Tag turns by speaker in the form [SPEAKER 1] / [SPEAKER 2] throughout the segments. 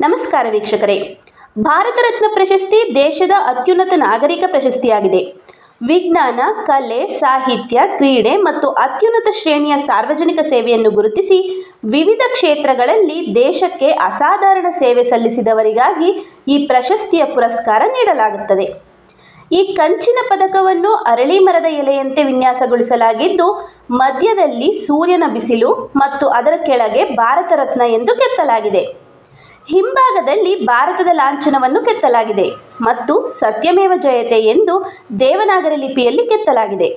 [SPEAKER 1] ನಮಸ್ಕಾರ ವೀಕ್ಷಕರೇ. ಭಾರತ ರತ್ನ ಪ್ರಶಸ್ತಿ ದೇಶದ ಅತ್ಯುನ್ನತ ನಾಗರಿಕ ಪ್ರಶಸ್ತಿಯಾಗಿದೆ. ವಿಜ್ಞಾನ, ಕಲೆ, ಸಾಹಿತ್ಯ, ಕ್ರೀಡೆ ಮತ್ತು ಅತ್ಯುನ್ನತ ಶ್ರೇಣಿಯ ಸಾರ್ವಜನಿಕ ಸೇವೆಯನ್ನು ಗುರುತಿಸಿ ವಿವಿಧ ಕ್ಷೇತ್ರಗಳಲ್ಲಿ ದೇಶಕ್ಕೆ ಅಸಾಧಾರಣ ಸೇವೆ ಸಲ್ಲಿಸಿದವರಿಗಾಗಿ ಈ ಪ್ರಶಸ್ತಿಯ ಪುರಸ್ಕಾರ ನೀಡಲಾಗುತ್ತದೆ. ಈ ಕಂಚಿನ ಪದಕವನ್ನು ಅರಳಿ ಮರದ ಎಲೆಯಂತೆ ವಿನ್ಯಾಸಗೊಳಿಸಲಾಗಿದ್ದು, ಮಧ್ಯದಲ್ಲಿ ಸೂರ್ಯನ ಬಿಸಿಲು ಮತ್ತು ಅದರ ಕೆಳಗೆ ಭಾರತ ರತ್ನ ಎಂದು ಕೆತ್ತಲಾಗಿದೆ. ಹಿಂಭಾಗದಲ್ಲಿ ಭಾರತದ ಲಾಂಛನವನ್ನು ಕೆತ್ತಲಾಗಿದೆ ಮತ್ತು ಸತ್ಯಮೇವ ಜಯತೆ ಎಂದು ದೇವನಾಗರಿ ಲಿಪಿಯಲ್ಲಿ ಕೆತ್ತಲಾಗಿದೆ.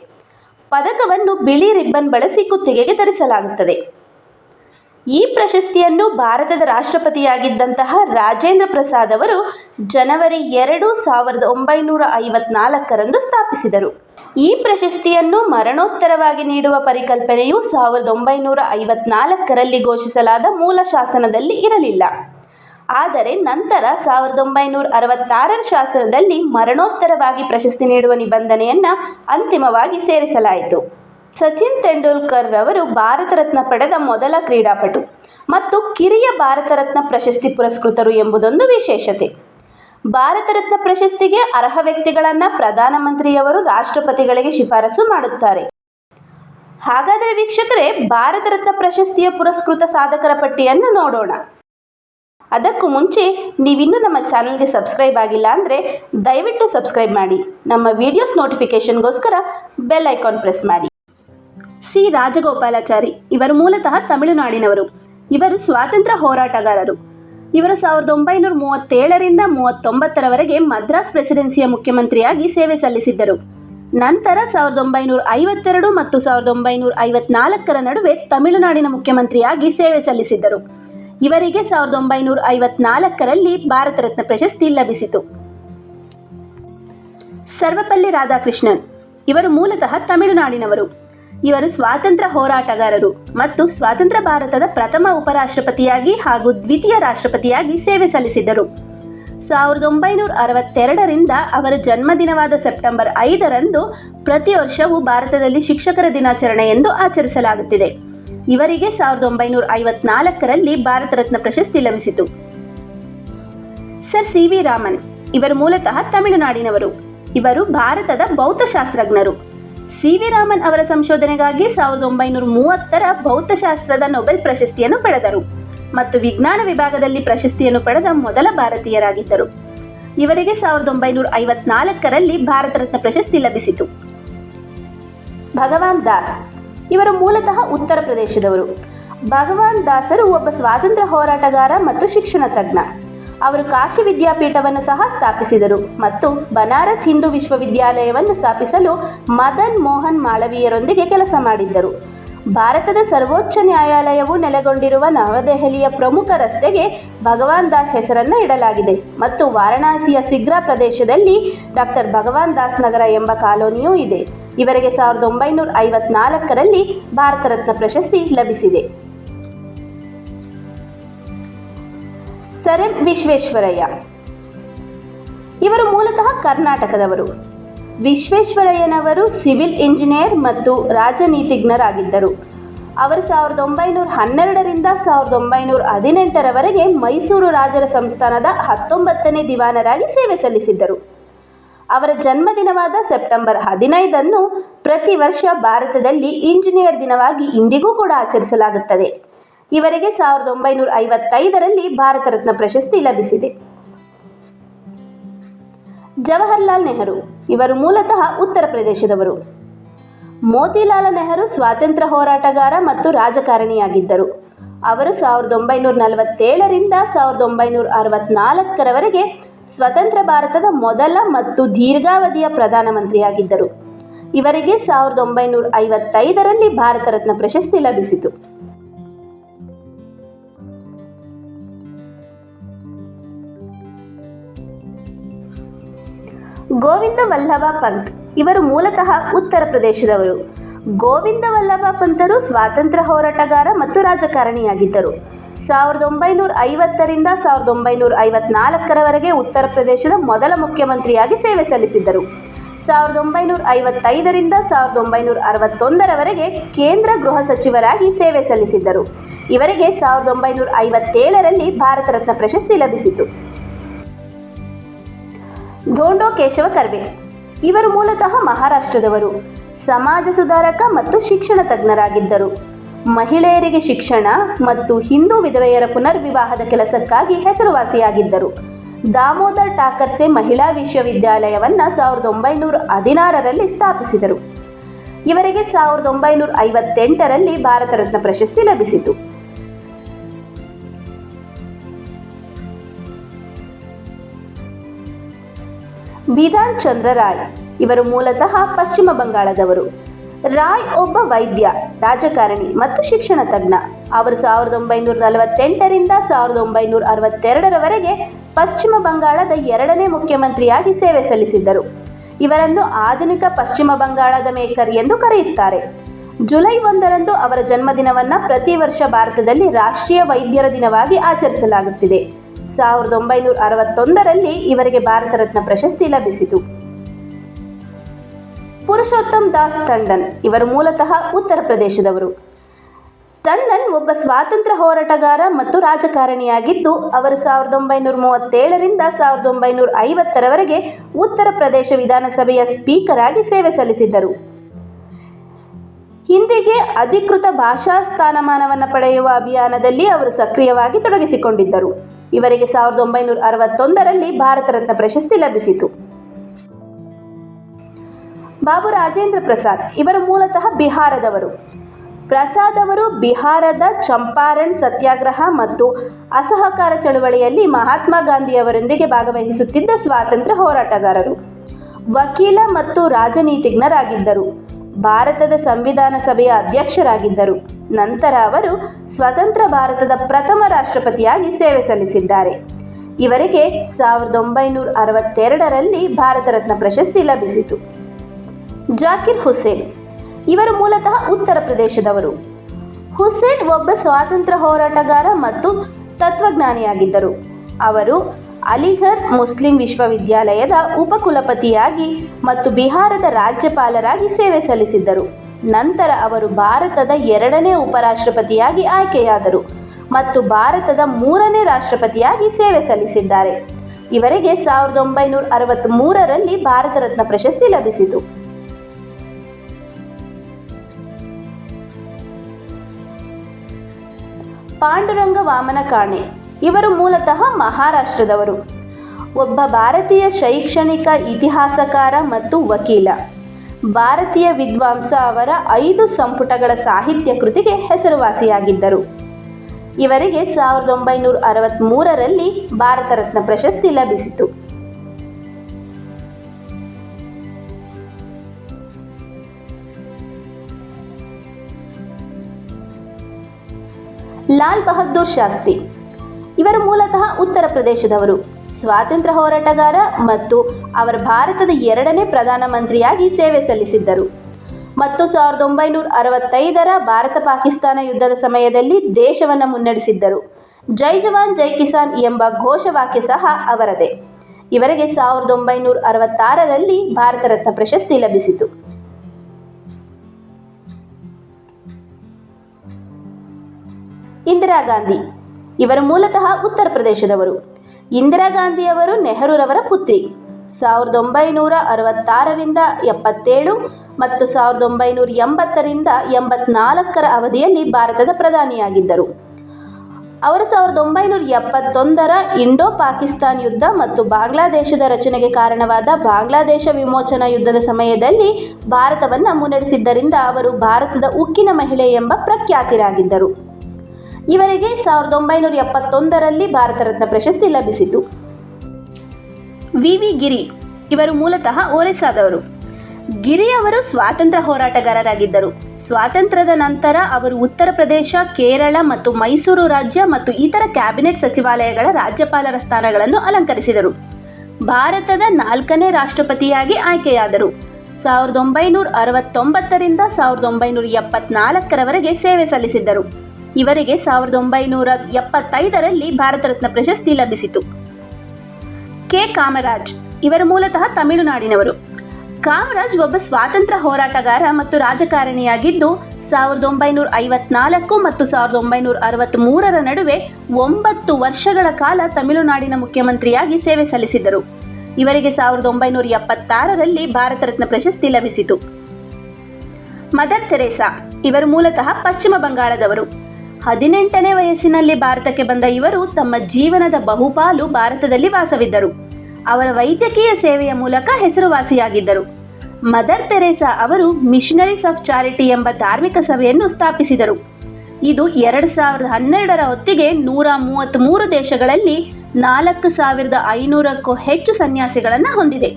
[SPEAKER 1] ಪದಕವನ್ನು ಬಿಳಿ ರಿಬ್ಬನ್ ಬಳಸಿ ಕುತ್ತಿಗೆಗೆ ಧರಿಸಲಾಗುತ್ತದೆ ಈ ಪ್ರಶಸ್ತಿಯನ್ನು ಭಾರತದ ರಾಷ್ಟ್ರಪತಿಯಾಗಿದ್ದಂತಹ ರಾಜೇಂದ್ರ ಪ್ರಸಾದ್ ಅವರು ಜನವರಿ ಎರಡು ಸಾವಿರದ ಒಂಬೈನೂರ ಐವತ್ನಾಲ್ಕರಂದು ಸ್ಥಾಪಿಸಿದರು. ಈ ಪ್ರಶಸ್ತಿಯನ್ನು ಮರಣೋತ್ತರವಾಗಿ ನೀಡುವ ಪರಿಕಲ್ಪನೆಯು ಸಾವಿರದ ಒಂಬೈನೂರ ಐವತ್ನಾಲ್ಕರಲ್ಲಿ ಘೋಷಿಸಲಾದ ಮೂಲ ಶಾಸನದಲ್ಲಿ ಇರಲಿಲ್ಲ. ಆದರೆ ನಂತರ ಸಾವಿರದ ಒಂಬೈನೂರ ಅರವತ್ತಾರರ ಶಾಸನದಲ್ಲಿ ಮರಣೋತ್ತರವಾಗಿ ಪ್ರಶಸ್ತಿ ನೀಡುವ ನಿಬಂಧನೆಯನ್ನು ಅಂತಿಮವಾಗಿ ಸೇರಿಸಲಾಯಿತು. ಸಚಿನ್ ತೆಂಡೂಲ್ಕರ್ ರವರು ಭಾರತ ರತ್ನ ಪಡೆದ ಮೊದಲ ಕ್ರೀಡಾಪಟು ಮತ್ತು ಕಿರಿಯ ಭಾರತ ರತ್ನ ಪ್ರಶಸ್ತಿ ಪುರಸ್ಕೃತರು ಎಂಬುದೊಂದು ವಿಶೇಷತೆ. ಭಾರತ ರತ್ನ ಪ್ರಶಸ್ತಿಗೆ ಅರ್ಹ ವ್ಯಕ್ತಿಗಳನ್ನು ಪ್ರಧಾನಮಂತ್ರಿಯವರು ರಾಷ್ಟ್ರಪತಿಗಳಿಗೆ ಶಿಫಾರಸು ಮಾಡುತ್ತಾರೆ. ಹಾಗಾದರೆ ವೀಕ್ಷಕರೇ, ಭಾರತ ರತ್ನ ಪ್ರಶಸ್ತಿಯ ಪುರಸ್ಕೃತ ಸಾಧಕರ ಪಟ್ಟಿಯನ್ನು ನೋಡೋಣ. ಅದಕ್ಕೂ ಮುಂಚೆ ನೀವಿನ್ನೂ ನಮ್ಮ ಚಾನಲ್ಗೆ ಸಬ್ಸ್ಕ್ರೈಬ್ ಆಗಿಲ್ಲ ಅಂದರೆ ದಯವಿಟ್ಟು ಸಬ್ಸ್ಕ್ರೈಬ್ ಮಾಡಿ. ನಮ್ಮ ವಿಡಿಯೋಸ್ ನೋಟಿಫಿಕೇಷನ್ಗೋಸ್ಕರ ಬೆಲ್ ಐಕಾನ್ ಪ್ರೆಸ್ ಮಾಡಿ. ಸಿ. ರಾಜಗೋಪಾಲಾಚಾರಿ ಇವರು ಮೂಲತಃ ತಮಿಳುನಾಡಿನವರು. ಇವರು ಸ್ವಾತಂತ್ರ್ಯ ಹೋರಾಟಗಾರರು. ಇವರು ಸಾವಿರದ ಒಂಬೈನೂರ ಮೂವತ್ತೇಳರಿಂದ ಮೂವತ್ತೊಂಬತ್ತರವರೆಗೆ ಮದ್ರಾಸ್ ಪ್ರೆಸಿಡೆನ್ಸಿಯ ಮುಖ್ಯಮಂತ್ರಿಯಾಗಿ ಸೇವೆ ಸಲ್ಲಿಸಿದ್ದರು. ನಂತರ ಸಾವಿರದ ಒಂಬೈನೂರ ಐವತ್ತೆರಡು ಮತ್ತು ಸಾವಿರದ ಒಂಬೈನೂರ ಐವತ್ನಾಲ್ಕರ ನಡುವೆ ತಮಿಳುನಾಡಿನ ಮುಖ್ಯಮಂತ್ರಿಯಾಗಿ ಸೇವೆ ಸಲ್ಲಿಸಿದ್ದರು. ಇವರಿಗೆ ಸಾವಿರದ ಒಂಬೈನೂರ ಐವತ್ನಾಲ್ಕರಲ್ಲಿ ಭಾರತ ರತ್ನ ಪ್ರಶಸ್ತಿ ಲಭಿಸಿತು. ಸರ್ವಪಲ್ಲಿ ರಾಧಾಕೃಷ್ಣನ್, ಇವರು ಮೂಲತಃ ತಮಿಳುನಾಡಿನವರು. ಇವರು ಸ್ವಾತಂತ್ರ್ಯ ಹೋರಾಟಗಾರರು ಮತ್ತು ಸ್ವಾತಂತ್ರ್ಯ ಭಾರತದ ಪ್ರಥಮ ಉಪರಾಷ್ಟ್ರಪತಿಯಾಗಿ ಹಾಗೂ ದ್ವಿತೀಯ ರಾಷ್ಟ್ರಪತಿಯಾಗಿ ಸೇವೆ ಸಲ್ಲಿಸಿದ್ದರು. ಸಾವಿರದ ಒಂಬೈನೂರ ಅರವತ್ತೆರಡರಿಂದ ಅವರ ಜನ್ಮದಿನವಾದ ಸೆಪ್ಟೆಂಬರ್ ಐದರಂದು ಪ್ರತಿ ವರ್ಷವೂ ಭಾರತದಲ್ಲಿ ಶಿಕ್ಷಕರ ದಿನಾಚರಣೆ ಎಂದು ಆಚರಿಸಲಾಗುತ್ತಿದೆ. ಇವರಿಗೆ ಸಾವಿರದ ಒಂಬೈನೂರ ಐವತ್ನಾಲ್ಕರಲ್ಲಿ ಭಾರತ ರತ್ನ ಪ್ರಶಸ್ತಿ ಲಭಿಸಿತು. ಸರ್ ಸಿ ವಿ ರಾಮನ್, ಇವರು ಮೂಲತಃ ತಮಿಳುನಾಡಿನವರು. ಇವರು ಭಾರತದ ಭೌತಶಾಸ್ತ್ರಜ್ಞರು. ಸಿ ವಿ ರಾಮನ್ ಅವರ ಸಂಶೋಧನೆಗಾಗಿ ಸಾವಿರದ ಒಂಬೈನೂರ ಮೂವತ್ತರ ಭೌತಶಾಸ್ತ್ರದ ನೊಬೆಲ್ ಪ್ರಶಸ್ತಿಯನ್ನು ಪಡೆದರು ಮತ್ತು ವಿಜ್ಞಾನ ವಿಭಾಗದಲ್ಲಿ ಪ್ರಶಸ್ತಿಯನ್ನು ಪಡೆದ ಮೊದಲ ಭಾರತೀಯರಾಗಿದ್ದರು. ಇವರಿಗೆ ಸಾವಿರದ ಒಂಬೈನೂರ ಐವತ್ನಾಲ್ಕರಲ್ಲಿ ಭಾರತ ರತ್ನ ಪ್ರಶಸ್ತಿ ಲಭಿಸಿತು. ಭಗವಾನ್ ದಾಸ್ ಇವರು ಮೂಲತಃ ಉತ್ತರ ಪ್ರದೇಶದವರು. ಭಗವಾನ್ ದಾಸರು ಒಬ್ಬ ಸ್ವಾತಂತ್ರ್ಯ ಹೋರಾಟಗಾರ ಮತ್ತು ಶಿಕ್ಷಣ ತಜ್ಞ. ಅವರು ಕಾಶಿ ವಿದ್ಯಾಪೀಠವನ್ನು ಸಹ ಸ್ಥಾಪಿಸಿದರು ಮತ್ತು ಬನಾರಸ್ ಹಿಂದೂ ವಿಶ್ವವಿದ್ಯಾಲಯವನ್ನು ಸ್ಥಾಪಿಸಲು ಮದನ್ ಮೋಹನ್ ಮಾಳವೀಯರೊಂದಿಗೆ ಕೆಲಸ ಮಾಡಿದ್ದರು. ಭಾರತದ ಸರ್ವೋಚ್ಚ ನ್ಯಾಯಾಲಯವು ನೆಲೆಗೊಂಡಿರುವ ನವದೆಹಲಿಯ ಪ್ರಮುಖ ರಸ್ತೆಗೆ ಭಗವಾನ್ ದಾಸ್ ಹೆಸರನ್ನು ಇಡಲಾಗಿದೆ. ಮತ್ತು ವಾರಣಾಸಿಯ ಸಿಗ್ರಾ ಪ್ರದೇಶದಲ್ಲಿ ಡಾಕ್ಟರ್ ಭಗವಾನ್ ದಾಸ್ ನಗರ ಎಂಬ ಕಾಲೋನಿಯೂ ಇದೆ. ಇವರಿಗೆ ಸಾವಿರದ ಒಂಬೈನೂರ ಐವತ್ನಾಲ್ಕರಲ್ಲಿ ಭಾರತ ರತ್ನ ಪ್ರಶಸ್ತಿ ಲಭಿಸಿದೆ. Sir M Visvesvaraya. ಇವರು ಮೂಲತಃ ಕರ್ನಾಟಕದವರು. ವಿಶ್ವೇಶ್ವರಯ್ಯನವರು ಸಿವಿಲ್ ಇಂಜಿನಿಯರ್ ಮತ್ತು ರಾಜನೀತಿಜ್ಞರಾಗಿದ್ದರು. ಅವರು ಸಾವಿರದ ಒಂಬೈನೂರ ಹನ್ನೆರಡರಿಂದ ಸಾವಿರದ ಒಂಬೈನೂರ ಹದಿನೆಂಟರವರೆಗೆ ಮೈಸೂರು ರಾಜರ ಸಂಸ್ಥಾನದ ಹತ್ತೊಂಬತ್ತನೇ ದಿವಾನರಾಗಿ ಸೇವೆ ಸಲ್ಲಿಸಿದ್ದರು. ಅವರ ಜನ್ಮದಿನವಾದ ಸೆಪ್ಟೆಂಬರ್ ಹದಿನೈದನ್ನು ಪ್ರತಿ ವರ್ಷ ಭಾರತದಲ್ಲಿ ಇಂಜಿನಿಯರ್ ದಿನವಾಗಿ ಇಂದಿಗೂ ಕೂಡ ಆಚರಿಸಲಾಗುತ್ತದೆ. ಇವರಿಗೆ ಸಾವಿರದ ಒಂಬೈನೂರ ಐವತ್ತೈದರಲ್ಲಿ ಭಾರತ ರತ್ನ ಪ್ರಶಸ್ತಿ ಲಭಿಸಿದೆ. ಜವಾಹರ್ಲಾಲ್ ನೆಹರು. ಇವರು ಮೂಲತಃ ಉತ್ತರ ಪ್ರದೇಶದವರು. ಮೋತಿಲಾಲ ನೆಹರು ಸ್ವಾತಂತ್ರ್ಯ ಹೋರಾಟಗಾರ ಮತ್ತು ರಾಜಕಾರಣಿಯಾಗಿದ್ದರು. ಅವರು ಸಾವಿರದ ಒಂಬೈನೂರ ನಲವತ್ತೇಳರಿಂದ ಸಾವಿರದ ಒಂಬೈನೂರ ಅರವತ್ನಾಲ್ಕರವರೆಗೆ ಸ್ವತಂತ್ರ ಭಾರತದ ಮೊದಲ ಮತ್ತು ದೀರ್ಘಾವಧಿಯ ಪ್ರಧಾನಮಂತ್ರಿಯಾಗಿದ್ದರು. ಇವರಿಗೆ ಸಾವಿರದ ಒಂಬೈನೂರ ಐವತ್ತೈದರಲ್ಲಿ ಭಾರತ ರತ್ನ ಪ್ರಶಸ್ತಿ ಲಭಿಸಿತು. ಗೋವಿಂದ ವಲ್ಲಭ ಪಂತ್. ಇವರು ಮೂಲತಃ ಉತ್ತರ ಪ್ರದೇಶದವರು. ಗೋವಿಂದ ವಲ್ಲಭ ಪಂತರು ಸ್ವಾತಂತ್ರ್ಯ ಹೋರಾಟಗಾರ ಮತ್ತು ರಾಜಕಾರಣಿಯಾಗಿದ್ದರು. ಸಾವಿರದ ಒಂಬೈನೂರ ಐವತ್ತರಿಂದ ಸಾವಿರದ ಒಂಬೈನೂರ ಐವತ್ನಾಲ್ಕರವರೆಗೆ ಉತ್ತರ ಪ್ರದೇಶದ ಮೊದಲ ಮುಖ್ಯಮಂತ್ರಿಯಾಗಿ ಸೇವೆ ಸಲ್ಲಿಸಿದ್ದರು. ಸಾವಿರದ ಒಂಬೈನೂರ ಐವತ್ತೈದರಿಂದ ಸಾವಿರದ ಒಂಬೈನೂರ ಅರವತ್ತೊಂದರವರೆಗೆ ಕೇಂದ್ರ ಗೃಹ ಸಚಿವರಾಗಿ ಸೇವೆ ಸಲ್ಲಿಸಿದ್ದರು. ಇವರಿಗೆ ಸಾವಿರದ ಒಂಬೈನೂರ ಐವತ್ತೇಳರಲ್ಲಿ ಭಾರತ ರತ್ನ ಪ್ರಶಸ್ತಿ ಲಭಿಸಿತು. ಧೋಂಡೋ ಕೇಶವ ಕರ್ವೆ. ಇವರು ಮೂಲತಃ ಮಹಾರಾಷ್ಟ್ರದವರು. ಸಮಾಜ ಸುಧಾರಕ ಮತ್ತು ಶಿಕ್ಷಣ ತಜ್ಞರಾಗಿದ್ದರು. ಮಹಿಳೆಯರಿಗೆ ಶಿಕ್ಷಣ ಮತ್ತು ಹಿಂದೂ ವಿಧವೆಯರ ಪುನರ್ವಿವಾಹದ ಕೆಲಸಕ್ಕಾಗಿ ಹೆಸರುವಾಸಿಯಾಗಿದ್ದರು. ದಾಮೋದರ್ ಠಾಕರ್ಸೆ ಮಹಿಳಾ ವಿಶ್ವವಿದ್ಯಾಲಯವನ್ನು ಸಾವಿರದ ಒಂಬೈನೂರ ಹದಿನಾರರಲ್ಲಿ ಸ್ಥಾಪಿಸಿದರು. ಇವರಿಗೆ ಸಾವಿರದ ಒಂಬೈನೂರ ಐವತ್ತೆಂಟರಲ್ಲಿ ಭಾರತ ರತ್ನ ಪ್ರಶಸ್ತಿ ಲಭಿಸಿತು. ಬಿಧಾನ್ ಚಂದ್ರ ರಾಯ್. ಇವರು ಮೂಲತಃ ಪಶ್ಚಿಮ ಬಂಗಾಳದವರು. ರಾಯ್ ಒಬ್ಬ ವೈದ್ಯ, ರಾಜಕಾರಣಿ ಮತ್ತು ಶಿಕ್ಷಣ ತಜ್ಞ. ಅವರು ಸಾವಿರದ ಒಂಬೈನೂರ ನಲವತ್ತೆಂಟರಿಂದ ಸಾವಿರದ ಒಂಬೈನೂರ ಅರವತ್ತೆರಡರವರೆಗೆ ಪಶ್ಚಿಮ ಬಂಗಾಳದ ಎರಡನೇ ಮುಖ್ಯಮಂತ್ರಿಯಾಗಿ ಸೇವೆ ಸಲ್ಲಿಸಿದ್ದರು. ಇವರನ್ನು ಆಧುನಿಕ ಪಶ್ಚಿಮ ಬಂಗಾಳದ ಮೇಕರ್ ಎಂದು ಕರೆಯುತ್ತಾರೆ. ಜುಲೈ ಒಂದರಂದು ಅವರ ಜನ್ಮದಿನವನ್ನು ಪ್ರತಿ ವರ್ಷ ಭಾರತದಲ್ಲಿ ರಾಷ್ಟ್ರೀಯ ವೈದ್ಯರ ದಿನವಾಗಿ ಆಚರಿಸಲಾಗುತ್ತಿದೆ. ಸಾವಿರದ ಒಂಬೈನೂರ ಅರವತ್ತೊಂದರಲ್ಲಿ ಇವರಿಗೆ ಭಾರತ ರತ್ನ ಪ್ರಶಸ್ತಿ ಲಭಿಸಿತು. ಪುರುಷೋತ್ತಮ್ ದಾಸ್ ಟಂಡನ್ ಇವರು ಮೂಲತಃ ಉತ್ತರ ಪ್ರದೇಶದವರು. ಟಂಡನ್ ಒಬ್ಬ ಸ್ವಾತಂತ್ರ್ಯ ಹೋರಾಟಗಾರ ಮತ್ತು ರಾಜಕಾರಣಿಯಾಗಿದ್ದು, ಅವರು ಸಾವಿರದ ಒಂಬೈನೂರ ಮೂವತ್ತೇಳರಿಂದ ಸಾವಿರದ ಒಂಬೈನೂರ ಐವತ್ತರವರೆಗೆ ಉತ್ತರ ಪ್ರದೇಶ ವಿಧಾನಸಭೆಯ ಸ್ಪೀಕರ್ ಆಗಿ ಸೇವೆ ಸಲ್ಲಿಸಿದ್ದರು. ಹಿಂದಿಗೆ ಅಧಿಕೃತ ಭಾಷಾ ಸ್ಥಾನಮಾನವನ್ನು ಪಡೆಯುವ ಅಭಿಯಾನದಲ್ಲಿ ಅವರು ಸಕ್ರಿಯವಾಗಿ ತೊಡಗಿಸಿಕೊಂಡಿದ್ದರು. ಇವರಿಗೆ ಸಾವಿರದ ಒಂಬೈನೂರ ಅರವತ್ತೊಂದರಲ್ಲಿ ಭಾರತ ರತ್ನ ಪ್ರಶಸ್ತಿ ಲಭಿಸಿತು. ಬಾಬು ರಾಜೇಂದ್ರ ಪ್ರಸಾದ್ ಇವರು ಮೂಲತಃ ಬಿಹಾರದವರು. ಪ್ರಸಾದ್ ಅವರು ಬಿಹಾರದ ಚಂಪಾರಣ್ ಸತ್ಯಾಗ್ರಹ ಮತ್ತು ಅಸಹಕಾರ ಚಳುವಳಿಯಲ್ಲಿ ಮಹಾತ್ಮ ಗಾಂಧಿಯವರೊಂದಿಗೆ ಭಾಗವಹಿಸುತ್ತಿದ್ದ ಸ್ವಾತಂತ್ರ್ಯ ಹೋರಾಟಗಾರರು. ವಕೀಲ ಮತ್ತು ರಾಜನೀತಿಜ್ಞರಾಗಿದ್ದರು. ಭಾರತದ ಸಂವಿಧಾನ ಸಭೆಯ ಅಧ್ಯಕ್ಷರಾಗಿದ್ದರು. ನಂತರ ಅವರು ಸ್ವತಂತ್ರ ಭಾರತದ ಪ್ರಥಮ ರಾಷ್ಟ್ರಪತಿಯಾಗಿ ಸೇವೆ ಸಲ್ಲಿಸಿದ್ದಾರೆ. ಇವರಿಗೆ ಸಾವಿರದ ಒಂಬೈನೂರ ಅರವತ್ತೆರಡರಲ್ಲಿ ಭಾರತ ರತ್ನ ಪ್ರಶಸ್ತಿ ಲಭಿಸಿತು. ಜಾಕಿರ್ ಹುಸೇನ್, ಇವರು ಮೂಲತಃ ಉತ್ತರ ಪ್ರದೇಶದವರು. ಹುಸೇನ್ ಒಬ್ಬ ಸ್ವಾತಂತ್ರ್ಯ ಹೋರಾಟಗಾರ ಮತ್ತು ತತ್ವಜ್ಞಾನಿಯಾಗಿದ್ದರು. ಅವರು ಅಲಿಘರ್ ಮುಸ್ಲಿಂ ವಿಶ್ವವಿದ್ಯಾಲಯದ ಉಪಕುಲಪತಿಯಾಗಿ ಮತ್ತು ಬಿಹಾರದ ರಾಜ್ಯಪಾಲರಾಗಿ ಸೇವೆ ಸಲ್ಲಿಸಿದ್ದರು. ನಂತರ ಅವರು ಭಾರತದ ಎರಡನೇ ಉಪರಾಷ್ಟ್ರಪತಿಯಾಗಿ ಆಯ್ಕೆಯಾದರು ಮತ್ತು ಭಾರತದ ಮೂರನೇ ರಾಷ್ಟ್ರಪತಿಯಾಗಿ ಸೇವೆ ಸಲ್ಲಿಸಿದ್ದಾರೆ. ಇವರಿಗೆ ಸಾವಿರದ ಒಂಬೈನೂರ ಅರವತ್ತ್ಮೂರರಲ್ಲಿ ಭಾರತ ರತ್ನ ಪ್ರಶಸ್ತಿ ಲಭಿಸಿತು. ಪಾಂಡುರಂಗ ವಾಮನ ಕಾಣೆ. ಇವರು ಮೂಲತಃ ಮಹಾರಾಷ್ಟ್ರದವರು. ಒಬ್ಬ ಭಾರತೀಯ ಶೈಕ್ಷಣಿಕ ಇತಿಹಾಸಕಾರ ಮತ್ತು ವಕೀಲ. ಭಾರತೀಯ ವಿದ್ವಾಂಸ ಅವರ ಐದು ಸಂಪುಟಗಳ ಸಾಹಿತ್ಯ ಕೃತಿಗೆ ಹೆಸರುವಾಸಿಯಾಗಿದ್ದರು. ಇವರಿಗೆ ಸಾವಿರದ ಒಂಬೈನೂರ ಅರವತ್ತ್ಮೂರರಲ್ಲಿ ಭಾರತ ರತ್ನ ಪ್ರಶಸ್ತಿ ಲಭಿಸಿತು. ಲಾಲ್ ಬಹದ್ದೂರ್ ಶಾಸ್ತ್ರಿ. ಇವರು ಮೂಲತಃ ಉತ್ತರ ಪ್ರದೇಶದವರು. ಸ್ವಾತಂತ್ರ್ಯ ಹೋರಾಟಗಾರ ಮತ್ತು ಅವರು ಭಾರತದ ಎರಡನೇ ಪ್ರಧಾನಮಂತ್ರಿಯಾಗಿ ಸೇವೆ ಸಲ್ಲಿಸಿದ್ದರು. ಮತ್ತು ಸಾವಿರದ ಒಂಬೈನೂರ ಅರವತ್ತೈದರ ಭಾರತ ಪಾಕಿಸ್ತಾನ ಯುದ್ಧದ ಸಮಯದಲ್ಲಿ ದೇಶವನ್ನು ಮುನ್ನಡೆಸಿದ್ದರು. ಜೈ ಜವಾನ್, ಜೈ ಕಿಸಾನ್ ಎಂಬ ಘೋಷವಾಕ್ಯ ಸಹ ಅವರದೇ. ಇವರಿಗೆ ಸಾವಿರದ ಒಂಬೈನೂರ ಅರವತ್ತಾರರಲ್ಲಿ ಭಾರತ ರತ್ನ ಪ್ರಶಸ್ತಿ ಲಭಿಸಿತು. ಇಂದಿರಾ ಗಾಂಧಿ ಇವರು ಮೂಲತಃ ಉತ್ತರ ಪ್ರದೇಶದವರು. ಇಂದಿರಾ ಗಾಂಧಿಯವರು ನೆಹರೂರವರ ಪುತ್ರಿ. ಸಾವಿರದ ಒಂಬೈನೂರ ಅರವತ್ತಾರರಿಂದ ಎಪ್ಪತ್ತೇಳು ಮತ್ತು ಸಾವಿರದ ಒಂಬೈನೂರ ಎಂಬತ್ತರಿಂದ ಎಂಬತ್ನಾಲ್ಕರ ಅವಧಿಯಲ್ಲಿ ಭಾರತದ ಪ್ರಧಾನಿಯಾಗಿದ್ದರು. ಅವರು ಸಾವಿರದ ಒಂಬೈನೂರ ಎಪ್ಪತ್ತೊಂದರ ಇಂಡೋ ಪಾಕಿಸ್ತಾನ್ ಯುದ್ಧ ಮತ್ತು ಬಾಂಗ್ಲಾದೇಶದ ರಚನೆಗೆ ಕಾರಣವಾದ ಬಾಂಗ್ಲಾದೇಶ ವಿಮೋಚನಾ ಯುದ್ಧದ ಸಮಯದಲ್ಲಿ ಭಾರತವನ್ನು ಮುನ್ನಡೆಸಿದ್ದರಿಂದ ಅವರು ಭಾರತದ ಉಕ್ಕಿನ ಮಹಿಳೆ ಎಂಬ ಪ್ರಖ್ಯಾತಿರಾಗಿದ್ದರು. ಇವರಿಗೆ ಸಾವಿರದ ಒಂಬೈನೂರ ಎಪ್ಪತ್ತೊಂದರಲ್ಲಿ ಭಾರತ ರತ್ನ ಪ್ರಶಸ್ತಿ ಲಭಿಸಿತು. ವಿ ವಿ ಗಿರಿ, ಇವರು ಮೂಲತಃ ಒರಿಸ್ಸಾದವರು ಗಿರಿ ಅವರು ಸ್ವಾತಂತ್ರ್ಯ ಹೋರಾಟಗಾರರಾಗಿದ್ದರು. ಸ್ವಾತಂತ್ರ್ಯದ ನಂತರ ಅವರು ಉತ್ತರ ಪ್ರದೇಶ, ಕೇರಳ ಮತ್ತು ಮೈಸೂರು ರಾಜ್ಯ ಮತ್ತು ಇತರ ಕ್ಯಾಬಿನೆಟ್ ಸಚಿವಾಲಯಗಳ ರಾಜ್ಯಪಾಲರ ಸ್ಥಾನಗಳನ್ನು ಅಲಂಕರಿಸಿದರು. ಭಾರತದ ನಾಲ್ಕನೇ ರಾಷ್ಟ್ರಪತಿಯಾಗಿ ಆಯ್ಕೆಯಾದರು. ಸಾವಿರದ ಒಂಬೈನೂರ ಅರವತ್ತೊಂಬತ್ತರಿಂದ ಸಾವಿರದ ಒಂಬೈನೂರ ಎಪ್ಪತ್ನಾಲ್ಕರವರೆಗೆ ಸೇವೆ ಸಲ್ಲಿಸಿದ್ದರು. ಇವರಿಗೆ ಸಾವಿರದ ಒಂಬೈನೂರ ಎಪ್ಪತ್ತೈದರಲ್ಲಿ ಭಾರತ ರತ್ನ ಪ್ರಶಸ್ತಿ ಲಭಿಸಿತು. ಕೆ. ಕಾಮರಾಜ್, ಇವರು ಮೂಲತಃ ತಮಿಳುನಾಡಿನವರು. ಕಾಮರಾಜ್ ಒಬ್ಬ ಸ್ವಾತಂತ್ರ್ಯ ಹೋರಾಟಗಾರ ಮತ್ತು ರಾಜಕಾರಣಿಯಾಗಿದ್ದು, ಸಾವಿರದ ಒಂಬೈನೂರ ಐವತ್ನಾಲ್ಕು ಮತ್ತು ಸಾವಿರದ ಒಂಬೈನೂರ ಅರವತ್ತ್ಮೂರರ ನಡುವೆ ಒಂಬತ್ತು ವರ್ಷಗಳ ಕಾಲ ತಮಿಳುನಾಡಿನ ಮುಖ್ಯಮಂತ್ರಿಯಾಗಿ ಸೇವೆ ಸಲ್ಲಿಸಿದ್ದರು. ಇವರಿಗೆ ಸಾವಿರದ ಒಂಬೈನೂರ ಎಪ್ಪತ್ತಾರರಲ್ಲಿ ಭಾರತ ರತ್ನ ಪ್ರಶಸ್ತಿ ಲಭಿಸಿತು. ಮದರ್ ತೆರೇಸಾ, ಇವರು ಮೂಲತಃ ಪಶ್ಚಿಮ ಬಂಗಾಳದವರು. ಹದಿನೆಂಟನೇ ವಯಸ್ಸಿನಲ್ಲಿ ಭಾರತಕ್ಕೆ ಬಂದ ಇವರು ತಮ್ಮ ಜೀವನದ ಬಹುಪಾಲು ಭಾರತದಲ್ಲಿ ವಾಸವಿದ್ದರು. ಅವರ ವೈದ್ಯಕೀಯ ಸೇವೆಯ ಮೂಲಕ ಹೆಸರುವಾಸಿಯಾಗಿದ್ದರು. ಮದರ್ ತೆರೇಸಾ ಅವರು ಮಿಷನರೀಸ್ ಆಫ್ ಚಾರಿಟಿ ಎಂಬ ಧಾರ್ಮಿಕ ಸಭೆಯನ್ನು ಸ್ಥಾಪಿಸಿದರು. ಇದು ಎರಡು ಸಾವಿರದ ಹನ್ನೆರಡರ ಹೊತ್ತಿಗೆ ನೂರ ಮೂವತ್ತ್ಮೂರು ದೇಶಗಳಲ್ಲಿ ನಾಲ್ಕು ಸಾವಿರದ ಐನೂರಕ್ಕೂ ಹೆಚ್ಚು ಸನ್ಯಾಸಿಗಳನ್ನು ಹೊಂದಿದೆ.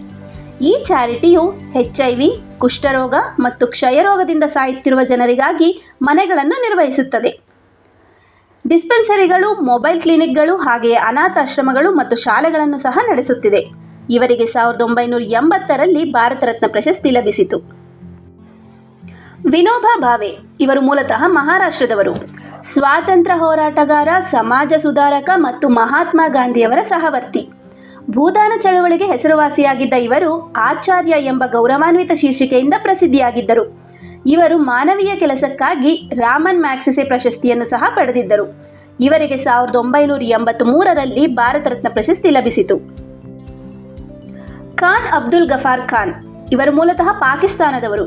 [SPEAKER 1] ಈ ಚಾರಿಟಿಯು ಎಚ್ ಐ ವಿ, ಕುಷ್ಠರೋಗ ಮತ್ತು ಕ್ಷಯರೋಗದಿಂದ ಸಾಯುತ್ತಿರುವ ಜನರಿಗಾಗಿ ಮನೆಗಳನ್ನು ನಿರ್ವಹಿಸುತ್ತದೆ. ಡಿಸ್ಪೆನ್ಸರಿಗಳು, ಮೊಬೈಲ್ ಕ್ಲಿನಿಕ್ಗಳು ಹಾಗೆಯೇ ಅನಾಥಾಶ್ರಮಗಳು ಮತ್ತು ಶಾಲೆಗಳನ್ನು ಸಹ ನಡೆಸುತ್ತಿದೆ. ಇವರಿಗೆ ಸಾವಿರದ ಒಂಬೈನೂರ ಎಂಬತ್ತರಲ್ಲಿ ಭಾರತ ರತ್ನ ಪ್ರಶಸ್ತಿ ಲಭಿಸಿತು. ವಿನೋಬಾ ಭಾವೆ, ಇವರು ಮೂಲತಃ ಮಹಾರಾಷ್ಟ್ರದವರು. ಸ್ವಾತಂತ್ರ್ಯ ಹೋರಾಟಗಾರ, ಸಮಾಜ ಸುಧಾರಕ ಮತ್ತು ಮಹಾತ್ಮ ಗಾಂಧಿಯವರ ಸಹವರ್ತಿ. ಭೂದಾನ ಚಳವಳಿಗೆ ಹೆಸರುವಾಸಿಯಾಗಿದ್ದ ಇವರು ಆಚಾರ್ಯ ಎಂಬ ಗೌರವಾನ್ವಿತ ಶೀರ್ಷಿಕೆಯಿಂದ ಪ್ರಸಿದ್ಧಿಯಾಗಿದ್ದರು. ಇವರು ಮಾನವೀಯ ಕೆಲಸಕ್ಕಾಗಿ ರಾಮನ್ ಮ್ಯಾಕ್ಸಿಸೆ ಪ್ರಶಸ್ತಿಯನ್ನು ಸಹ ಪಡೆದಿದ್ದರು. ಇವರಿಗೆ ಸಾವಿರದ ಒಂಬೈನೂರ ಎಂಬತ್ತ್ಮೂರರಲ್ಲಿ ಭಾರತ ರತ್ನ ಪ್ರಶಸ್ತಿ ಲಭಿಸಿತು. ಖಾನ್ ಅಬ್ದುಲ್ ಗಫಾರ್ ಖಾನ್ ಇವರು ಮೂಲತಃ ಪಾಕಿಸ್ತಾನದವರು.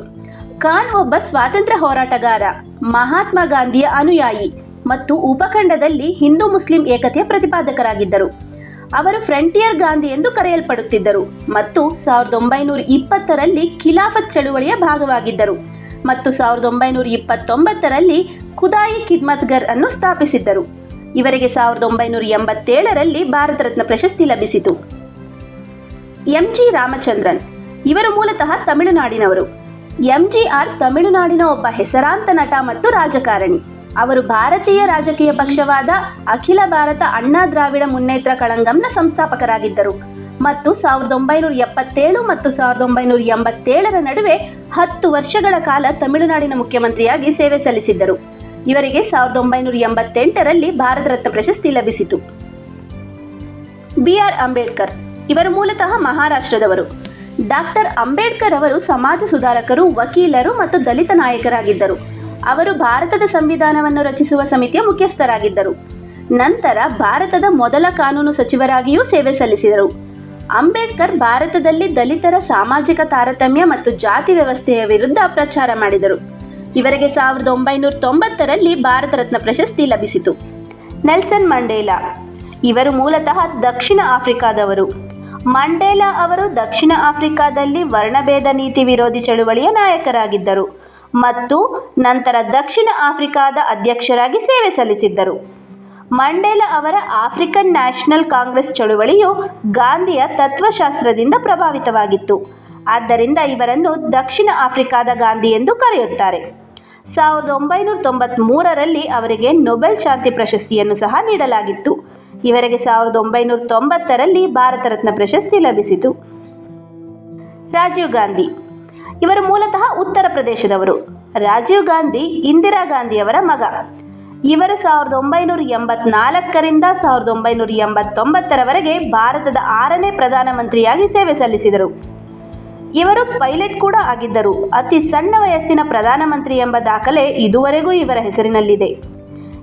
[SPEAKER 1] ಖಾನ್ ಒಬ್ಬ ಸ್ವಾತಂತ್ರ್ಯ ಹೋರಾಟಗಾರ, ಮಹಾತ್ಮ ಗಾಂಧಿಯ ಅನುಯಾಯಿ ಮತ್ತು ಉಪಖಂಡದಲ್ಲಿ ಹಿಂದೂ ಮುಸ್ಲಿಂ ಏಕತೆಯ ಪ್ರತಿಪಾದಕರಾಗಿದ್ದರು. ಅವರು ಫ್ರಂಟಿಯರ್ ಗಾಂಧಿ ಎಂದು ಕರೆಯಲ್ಪಡುತ್ತಿದ್ದರು ಮತ್ತು ಸಾವಿರದ ಒಂಬೈನೂರ ಇಪ್ಪತ್ತರಲ್ಲಿ ಖಿಲಾಫತ್ ಚಳುವಳಿಯ ಭಾಗವಾಗಿದ್ದರು. ಮತ್ತು ಸಾವಿರದ ಒಂಬೈನೂರ ಇಪ್ಪತ್ತೊಂಬತ್ತರಲ್ಲಿ ಖುದಾಯಿ ಖಿದ್ಮತ್ಗರ್ ಅನ್ನು ಸ್ಥಾಪಿಸಿದ್ದರು. ಇವರಿಗೆ ಸಾವಿರದ ಒಂಬೈನೂರ ಎಂಬತ್ತೇಳರಲ್ಲಿ ಭಾರತ ರತ್ನ ಪ್ರಶಸ್ತಿ ಲಭಿಸಿತು. ಎಂ ಜಿ ರಾಮಚಂದ್ರನ್, ಇವರು ಮೂಲತಃ ತಮಿಳುನಾಡಿನವರು. ಎಂಜಿಆರ್ ತಮಿಳುನಾಡಿನ ಒಬ್ಬ ಹೆಸರಾಂತ ನಟ ಮತ್ತು ರಾಜಕಾರಣಿ. ಅವರು ಭಾರತೀಯ ರಾಜಕೀಯ ಪಕ್ಷವಾದ ಅಖಿಲ ಭಾರತ ಅಣ್ಣಾ ದ್ರಾವಿಡ ಮುನ್ನೇತ್ರ ಕಳಂಗಂನ ಸಂಸ್ಥಾಪಕರಾಗಿದ್ದರು. ಮತ್ತು ಸಾವಿರದ ಒಂಬೈನೂರ ಎಪ್ಪತ್ತೇಳು ಮತ್ತು ಸಾವಿರದ ಒಂಬೈನೂರ ಎಂಬತ್ತೇಳರ ನಡುವೆ ಹತ್ತು ವರ್ಷಗಳ ಕಾಲ ತಮಿಳುನಾಡಿನ ಮುಖ್ಯಮಂತ್ರಿಯಾಗಿ ಸೇವೆ ಸಲ್ಲಿಸಿದ್ದರು. ಇವರಿಗೆ ಸಾವಿರದ ಒಂಬೈನೂರ ಎಂಬತ್ತೆಂಟರಲ್ಲಿ ಭಾರತ ರತ್ನ ಪ್ರಶಸ್ತಿ ಲಭಿಸಿತು. ಬಿ ಆರ್ ಅಂಬೇಡ್ಕರ್ ಇವರು ಮೂಲತಃ ಮಹಾರಾಷ್ಟ್ರದವರು. ಡಾಕ್ಟರ್ ಅಂಬೇಡ್ಕರ್ ಅವರು ಸಮಾಜ ಸುಧಾರಕರು, ವಕೀಲರು ಮತ್ತು ದಲಿತ ನಾಯಕರಾಗಿದ್ದರು. ಅವರು ಭಾರತದ ಸಂವಿಧಾನವನ್ನು ರಚಿಸುವ ಸಮಿತಿಯ ಮುಖ್ಯಸ್ಥರಾಗಿದ್ದರು. ನಂತರ ಭಾರತದ ಮೊದಲ ಕಾನೂನು ಸಚಿವರಾಗಿಯೂ ಸೇವೆ ಸಲ್ಲಿಸಿದರು. ಅಂಬೇಡ್ಕರ್ ಭಾರತದಲ್ಲಿ ದಲಿತರ ಸಾಮಾಜಿಕ ತಾರತಮ್ಯ ಮತ್ತು ಜಾತಿ ವ್ಯವಸ್ಥೆಯ ವಿರುದ್ಧ ಪ್ರಚಾರ ಮಾಡಿದರು. ಇವರಿಗೆ ಸಾವಿರದ ಒಂಬೈನೂರ ತೊಂಬತ್ತರಲ್ಲಿ ಭಾರತ ರತ್ನ ಪ್ರಶಸ್ತಿ ಲಭಿಸಿತು. Nelson Mandela. ಇವರು ಮೂಲತಃ ದಕ್ಷಿಣ ಆಫ್ರಿಕಾದವರು. ಮಂಡೇಲಾ ಅವರು ದಕ್ಷಿಣ ಆಫ್ರಿಕಾದಲ್ಲಿ ವರ್ಣಭೇದ ನೀತಿ ವಿರೋಧಿ ಚಳುವಳಿಯ ನಾಯಕರಾಗಿದ್ದರು ಮತ್ತು ನಂತರ ದಕ್ಷಿಣ ಆಫ್ರಿಕಾದ ಅಧ್ಯಕ್ಷರಾಗಿ ಸೇವೆ ಸಲ್ಲಿಸಿದ್ದರು. ಮಂಡೇಲಾ ಅವರ ಆಫ್ರಿಕನ್ ನ್ಯಾಷನಲ್ ಕಾಂಗ್ರೆಸ್ ಚಳುವಳಿಯು ಗಾಂಧಿಯ ತತ್ವಶಾಸ್ತ್ರದಿಂದ ಪ್ರಭಾವಿತವಾಗಿತ್ತು. ಆದ್ದರಿಂದ ಇವರನ್ನು ದಕ್ಷಿಣ ಆಫ್ರಿಕಾದ ಗಾಂಧಿ ಎಂದು ಕರೆಯುತ್ತಾರೆ. ಸಾವಿರದ ಒಂಬೈನೂರ ತೊಂಬತ್ತ್ಮೂರರಲ್ಲಿ ಅವರಿಗೆ ನೊಬೆಲ್ ಶಾಂತಿ ಪ್ರಶಸ್ತಿಯನ್ನು ಸಹ ನೀಡಲಾಗಿತ್ತು. ಇವರಿಗೆ ಸಾವಿರದ ಒಂಬೈನೂರ ತೊಂಬತ್ತರಲ್ಲಿ ಭಾರತ ರತ್ನ ಪ್ರಶಸ್ತಿ ಲಭಿಸಿತು. ರಾಜೀವ್ ಗಾಂಧಿ. ಇವರು ಮೂಲತಃ ಉತ್ತರ ಪ್ರದೇಶದವರು. ರಾಜೀವ್ ಗಾಂಧಿ ಇಂದಿರಾ ಗಾಂಧಿಯವರ ಮಗ. ಇವರು ಸಾವಿರದ ಒಂಬೈನೂರ ಎಂಬತ್ನಾಲ್ಕರಿಂದ ಸಾವಿರದ ಒಂಬೈನೂರ ಎಂಬತ್ತೊಂಬತ್ತರವರೆಗೆ ಭಾರತದ ಆರನೇ ಪ್ರಧಾನಮಂತ್ರಿಯಾಗಿ ಸೇವೆ ಸಲ್ಲಿಸಿದರು. ಇವರು ಪೈಲಟ್ ಕೂಡ ಆಗಿದ್ದರು. ಅತಿ ಸಣ್ಣ ವಯಸ್ಸಿನ ಪ್ರಧಾನಮಂತ್ರಿ ಎಂಬ ದಾಖಲೆ ಇದುವರೆಗೂ ಇವರ ಹೆಸರಿನಲ್ಲಿದೆ.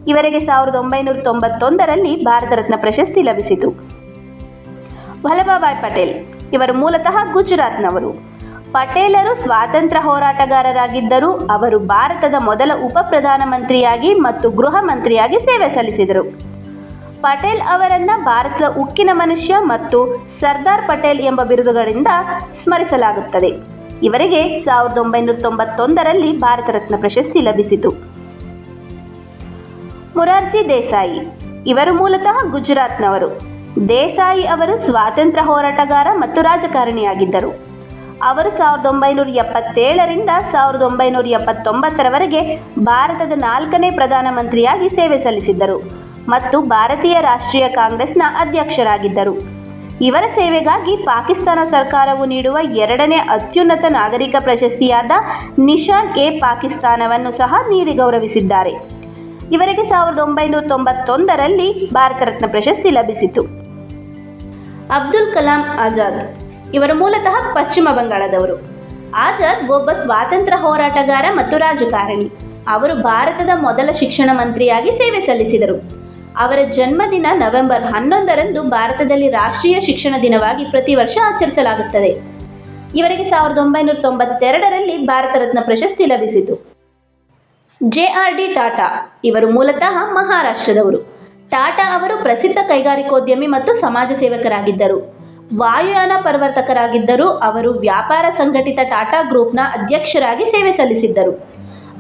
[SPEAKER 1] ಇವರಿಗೆ ಸಾವಿರದ ಒಂಬೈನೂರ ತೊಂಬತ್ತೊಂದರಲ್ಲಿ ಭಾರತ ರತ್ನ ಪ್ರಶಸ್ತಿ ಲಭಿಸಿತು. ವಲ್ಲಭಭಾಯ್ ಪಟೇಲ್ ಇವರು ಮೂಲತಃ ಗುಜರಾತ್ನವರು. ಪಟೇಲರು ಸ್ವಾತಂತ್ರ್ಯ ಹೋರಾಟಗಾರರಾಗಿದ್ದರು ಅವರು ಭಾರತದ ಮೊದಲ ಉಪ ಪ್ರಧಾನಮಂತ್ರಿಯಾಗಿ ಮತ್ತು ಗೃಹ ಮಂತ್ರಿಯಾಗಿ ಸೇವೆ ಸಲ್ಲಿಸಿದರು. ಪಟೇಲ್ ಅವರನ್ನ ಭಾರತದ ಉಕ್ಕಿನ ಮನುಷ್ಯ ಮತ್ತು ಸರ್ದಾರ್ ಪಟೇಲ್ ಎಂಬ ಬಿರುದುಗಳಿಂದ ಸ್ಮರಿಸಲಾಗುತ್ತದೆ. ಇವರಿಗೆ ಸಾವಿರದ ಒಂಬೈನೂರ ತೊಂಬತ್ತೊಂದರಲ್ಲಿ ಭಾರತ ರತ್ನ ಪ್ರಶಸ್ತಿ ಲಭಿಸಿತು. ಮುರಾರ್ಜಿ ದೇಸಾಯಿ, ಇವರು ಮೂಲತಃ ಗುಜರಾತ್ನವರು. ದೇಸಾಯಿ ಅವರು ಸ್ವಾತಂತ್ರ್ಯ ಹೋರಾಟಗಾರ ಮತ್ತು ರಾಜಕಾರಣಿಯಾಗಿದ್ದರು. ಅವರು ಸಾವಿರದ ಒಂಬೈನೂರ ಎಪ್ಪತ್ತೇಳರಿಂದ ಸಾವಿರದ ಒಂಬೈನೂರ ಎಪ್ಪತ್ತೊಂಬತ್ತರವರೆಗೆ ಭಾರತದ ನಾಲ್ಕನೇ ಪ್ರಧಾನಮಂತ್ರಿಯಾಗಿ ಸೇವೆ ಸಲ್ಲಿಸಿದ್ದರು ಮತ್ತು ಭಾರತೀಯ ರಾಷ್ಟ್ರೀಯ ಕಾಂಗ್ರೆಸ್ನ ಅಧ್ಯಕ್ಷರಾಗಿದ್ದರು. ಇವರ ಸೇವೆಗಾಗಿ ಪಾಕಿಸ್ತಾನ ಸರ್ಕಾರವು ನೀಡುವ ಎರಡನೇ ಅತ್ಯುನ್ನತ ನಾಗರಿಕ ಪ್ರಶಸ್ತಿಯಾದ ನಿಶಾನ್ ಎ ಪಾಕಿಸ್ತಾನವನ್ನು ಸಹ ನೀಡಿ ಗೌರವಿಸಿದ್ದಾರೆ. ಇವರಿಗೆ ಸಾವಿರದ ಒಂಬೈನೂರ ತೊಂಬತ್ತೊಂದರಲ್ಲಿ ಭಾರತ ರತ್ನ ಪ್ರಶಸ್ತಿ ಲಭಿಸಿತು. ಅಬ್ದುಲ್ ಕಲಾಂ ಆಜಾದ್ ಇವರು ಮೂಲತಃ ಪಶ್ಚಿಮ ಬಂಗಾಳದವರು. ಆಜಾದ್ ಒಬ್ಬ ಸ್ವಾತಂತ್ರ್ಯ ಹೋರಾಟಗಾರ ಮತ್ತು ರಾಜಕಾರಣಿ. ಅವರು ಭಾರತದ ಮೊದಲ ಶಿಕ್ಷಣ ಮಂತ್ರಿಯಾಗಿ ಸೇವೆ ಸಲ್ಲಿಸಿದರು. ಅವರ ಜನ್ಮದಿನ ನವೆಂಬರ್ ಹನ್ನೊಂದರಂದು ಭಾರತದಲ್ಲಿ ರಾಷ್ಟ್ರೀಯ ಶಿಕ್ಷಣ ದಿನವಾಗಿ ಪ್ರತಿ ವರ್ಷ ಆಚರಿಸಲಾಗುತ್ತದೆ. ಇವರಿಗೆ ಸಾವಿರದ ಒಂಬೈನೂರ ತೊಂಬತ್ತೆರಡರಲ್ಲಿ ಭಾರತ ರತ್ನ ಪ್ರಶಸ್ತಿ ಲಭಿಸಿತು. ಜೆ ಆರ್ ಡಿ ಟಾಟಾ ಇವರು ಮೂಲತಃ ಮಹಾರಾಷ್ಟ್ರದವರು. ಟಾಟಾ ಅವರು ಪ್ರಸಿದ್ಧ ಕೈಗಾರಿಕೋದ್ಯಮಿ ಮತ್ತು ಸಮಾಜ ಸೇವಕರಾಗಿದ್ದರು. ವಾಯುಯಾನ ಪರಿವರ್ತಕರಾಗಿದ್ದರೂ ಅವರು ವ್ಯಾಪಾರ ಸಂಘಟಿತ ಟಾಟಾ ಗ್ರೂಪ್ನ ಅಧ್ಯಕ್ಷರಾಗಿ ಸೇವೆ ಸಲ್ಲಿಸಿದ್ದರು.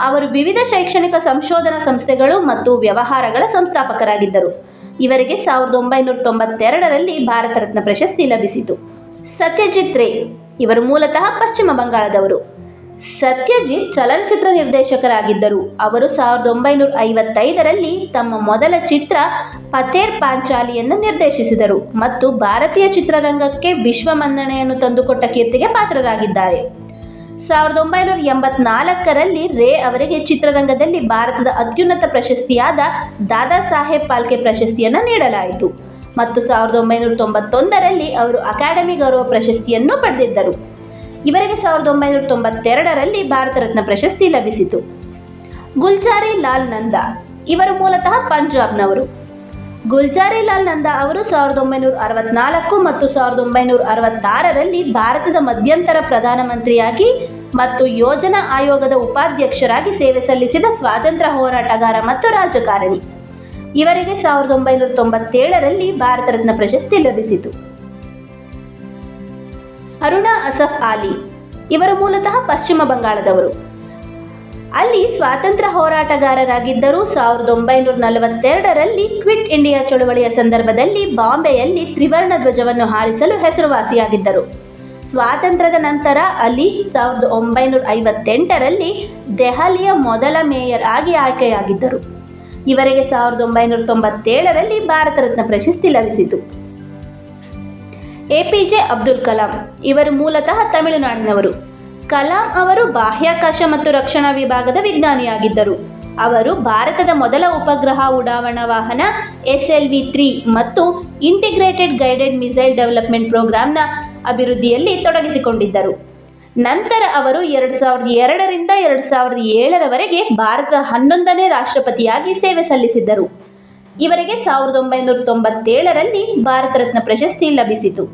[SPEAKER 1] ಅವರು ವಿವಿಧ ಶೈಕ್ಷಣಿಕ ಸಂಶೋಧನಾ ಸಂಸ್ಥೆಗಳು ಮತ್ತು ವ್ಯವಹಾರಗಳ ಸಂಸ್ಥಾಪಕರಾಗಿದ್ದರು. ಇವರಿಗೆ ಸಾವಿರದ ಒಂಬೈನೂರ ತೊಂಬತ್ತೆರಡರಲ್ಲಿ ಭಾರತ ರತ್ನ ಪ್ರಶಸ್ತಿ ಲಭಿಸಿತು. ಸತ್ಯಜಿತ್ ರೇ, ಇವರು ಮೂಲತಃ ಪಶ್ಚಿಮ ಬಂಗಾಳದವರು. ಸತ್ಯಜಿತ್ ಚಲನಚಿತ್ರ ನಿರ್ದೇಶಕರಾಗಿದ್ದರು. ಅವರು ಸಾವಿರದ ಒಂಬೈನೂರ ಐವತ್ತೈದರಲ್ಲಿ ತಮ್ಮ ಮೊದಲ ಚಿತ್ರ ಪತೇರ್ ಪಾಂಚಾಲಿಯನ್ನು ನಿರ್ದೇಶಿಸಿದರು ಮತ್ತು ಭಾರತೀಯ ಚಿತ್ರರಂಗಕ್ಕೆ ವಿಶ್ವ ಮನ್ನಣೆಯನ್ನು ತಂದುಕೊಟ್ಟ ಕೀರ್ತಿಗೆ ಪಾತ್ರರಾಗಿದ್ದಾರೆ. ಸಾವಿರದ ಒಂಬೈನೂರ ಎಂಬತ್ನಾಲ್ಕರಲ್ಲಿ ರೇ ಅವರಿಗೆ ಚಿತ್ರರಂಗದಲ್ಲಿ ಭಾರತದ ಅತ್ಯುನ್ನತ ಪ್ರಶಸ್ತಿಯಾದ ದಾದಾ ಸಾಹೇಬ್ ಪಾಲ್ಕೆ ಪ್ರಶಸ್ತಿಯನ್ನು ನೀಡಲಾಯಿತು. ಮತ್ತು ಸಾವಿರದ ಒಂಬೈನೂರ ತೊಂಬತ್ತೊಂದರಲ್ಲಿ ಅವರು ಅಕಾಡೆಮಿ ಗೌರವ ಪ್ರಶಸ್ತಿಯನ್ನು ಪಡೆದಿದ್ದರು. ಇವರಿಗೆ ಸಾವಿರದ ಒಂಬೈನೂರ ತೊಂಬತ್ತೆರಡರಲ್ಲಿ ಭಾರತ ರತ್ನ ಪ್ರಶಸ್ತಿ ಲಭಿಸಿತು. ಗುಲ್ಜಾರಿ ಲಾಲ್ ನಂದಾ, ಇವರು ಮೂಲತಃ ಪಂಜಾಬ್ನವರು. ಗುಲ್ಜಾರಿ ಲಾಲ್ ನಂದಾ ಅವರು ಸಾವಿರದ ಒಂಬೈನೂರ ಅರವತ್ನಾಲ್ಕು ಮತ್ತು ಸಾವಿರದ ಒಂಬೈನೂರ ಅರವತ್ತಾರರಲ್ಲಿ ಭಾರತದ ಮಧ್ಯಂತರ ಪ್ರಧಾನಮಂತ್ರಿಯಾಗಿ ಮತ್ತು ಯೋಜನಾ ಆಯೋಗದ ಉಪಾಧ್ಯಕ್ಷರಾಗಿ ಸೇವೆ ಸಲ್ಲಿಸಿದ ಸ್ವಾತಂತ್ರ್ಯ ಹೋರಾಟಗಾರ ಮತ್ತು ರಾಜಕಾರಣಿ. ಇವರಿಗೆ ಸಾವಿರದ ಒಂಬೈನೂರ ತೊಂಬತ್ತೇಳರಲ್ಲಿ ಭಾರತ ರತ್ನ ಪ್ರಶಸ್ತಿ ಲಭಿಸಿತು. ಅರುಣಾ ಅಸಫ್ ಆಲಿ. ಇವರು ಮೂಲತಃ ಪಶ್ಚಿಮ ಬಂಗಾಳದವರು. ಅಲ್ಲಿ ಸ್ವಾತಂತ್ರ್ಯ ಹೋರಾಟಗಾರರಾಗಿದ್ದರೂ ಸಾವಿರದ ಒಂಬೈನೂರ ನಲವತ್ತೆರಡರಲ್ಲಿ ಕ್ವಿಟ್ ಇಂಡಿಯಾ ಚಳುವಳಿಯ ಸಂದರ್ಭದಲ್ಲಿ ಬಾಂಬೆಯಲ್ಲಿ ತ್ರಿವರ್ಣ ಧ್ವಜವನ್ನು ಹಾರಿಸಲು ಹೆಸರುವಾಸಿಯಾಗಿದ್ದರು. ಸ್ವಾತಂತ್ರ್ಯದ ನಂತರ ಅಲಿ ಸಾವಿರದ ಒಂಬೈನೂರ ಐವತ್ತೆಂಟರಲ್ಲಿ ದೆಹಲಿಯ ಮೊದಲ ಮೇಯರ್ ಆಗಿ ಆಯ್ಕೆಯಾಗಿದ್ದರು. ಇವರಿಗೆ ಸಾವಿರದ ಒಂಬೈನೂರ ತೊಂಬತ್ತೇಳರಲ್ಲಿ ಭಾರತ ರತ್ನ ಪ್ರಶಸ್ತಿ ಲಭಿಸಿತು. A P J Abdul Kalam. ಇವರು ಮೂಲತಃ ತಮಿಳುನಾಡಿನವರು. ಕಲಾಂ ಅವರು ಬಾಹ್ಯಾಕಾಶ ಮತ್ತು ರಕ್ಷಣಾ ವಿಭಾಗದ ವಿಜ್ಞಾನಿಯಾಗಿದ್ದರು. ಅವರು ಭಾರತದ ಮೊದಲ ಉಪಗ್ರಹ ಉಡಾವಣಾ ವಾಹನ ಎಸ್ ಎಲ್ ವಿ ತ್ರೀ ಮತ್ತು ಇಂಟಿಗ್ರೇಟೆಡ್ ಗೈಡೆಡ್ ಮಿಸೈಲ್ ಡೆವಲಪ್ಮೆಂಟ್ ಪ್ರೋಗ್ರಾಂನ ಅಭಿವೃದ್ಧಿಯಲ್ಲಿ ತೊಡಗಿಸಿಕೊಂಡಿದ್ದರು. ನಂತರ ಅವರು ಎರಡು ಸಾವಿರದ ಎರಡರಿಂದ ಎರಡು ಸಾವಿರದ ಏಳರವರೆಗೆ ಭಾರತದ ಹನ್ನೊಂದನೇ ರಾಷ್ಟ್ರಪತಿಯಾಗಿ ಸೇವೆ ಸಲ್ಲಿಸಿದ್ದರು. ಇವರಿಗೆ ಸಾವಿರದ ಒಂಬೈನೂರ ತೊಂಬತ್ತೇಳರಲ್ಲಿ ಭಾರತ ರತ್ನ ಪ್ರಶಸ್ತಿ ಲಭಿಸಿತು.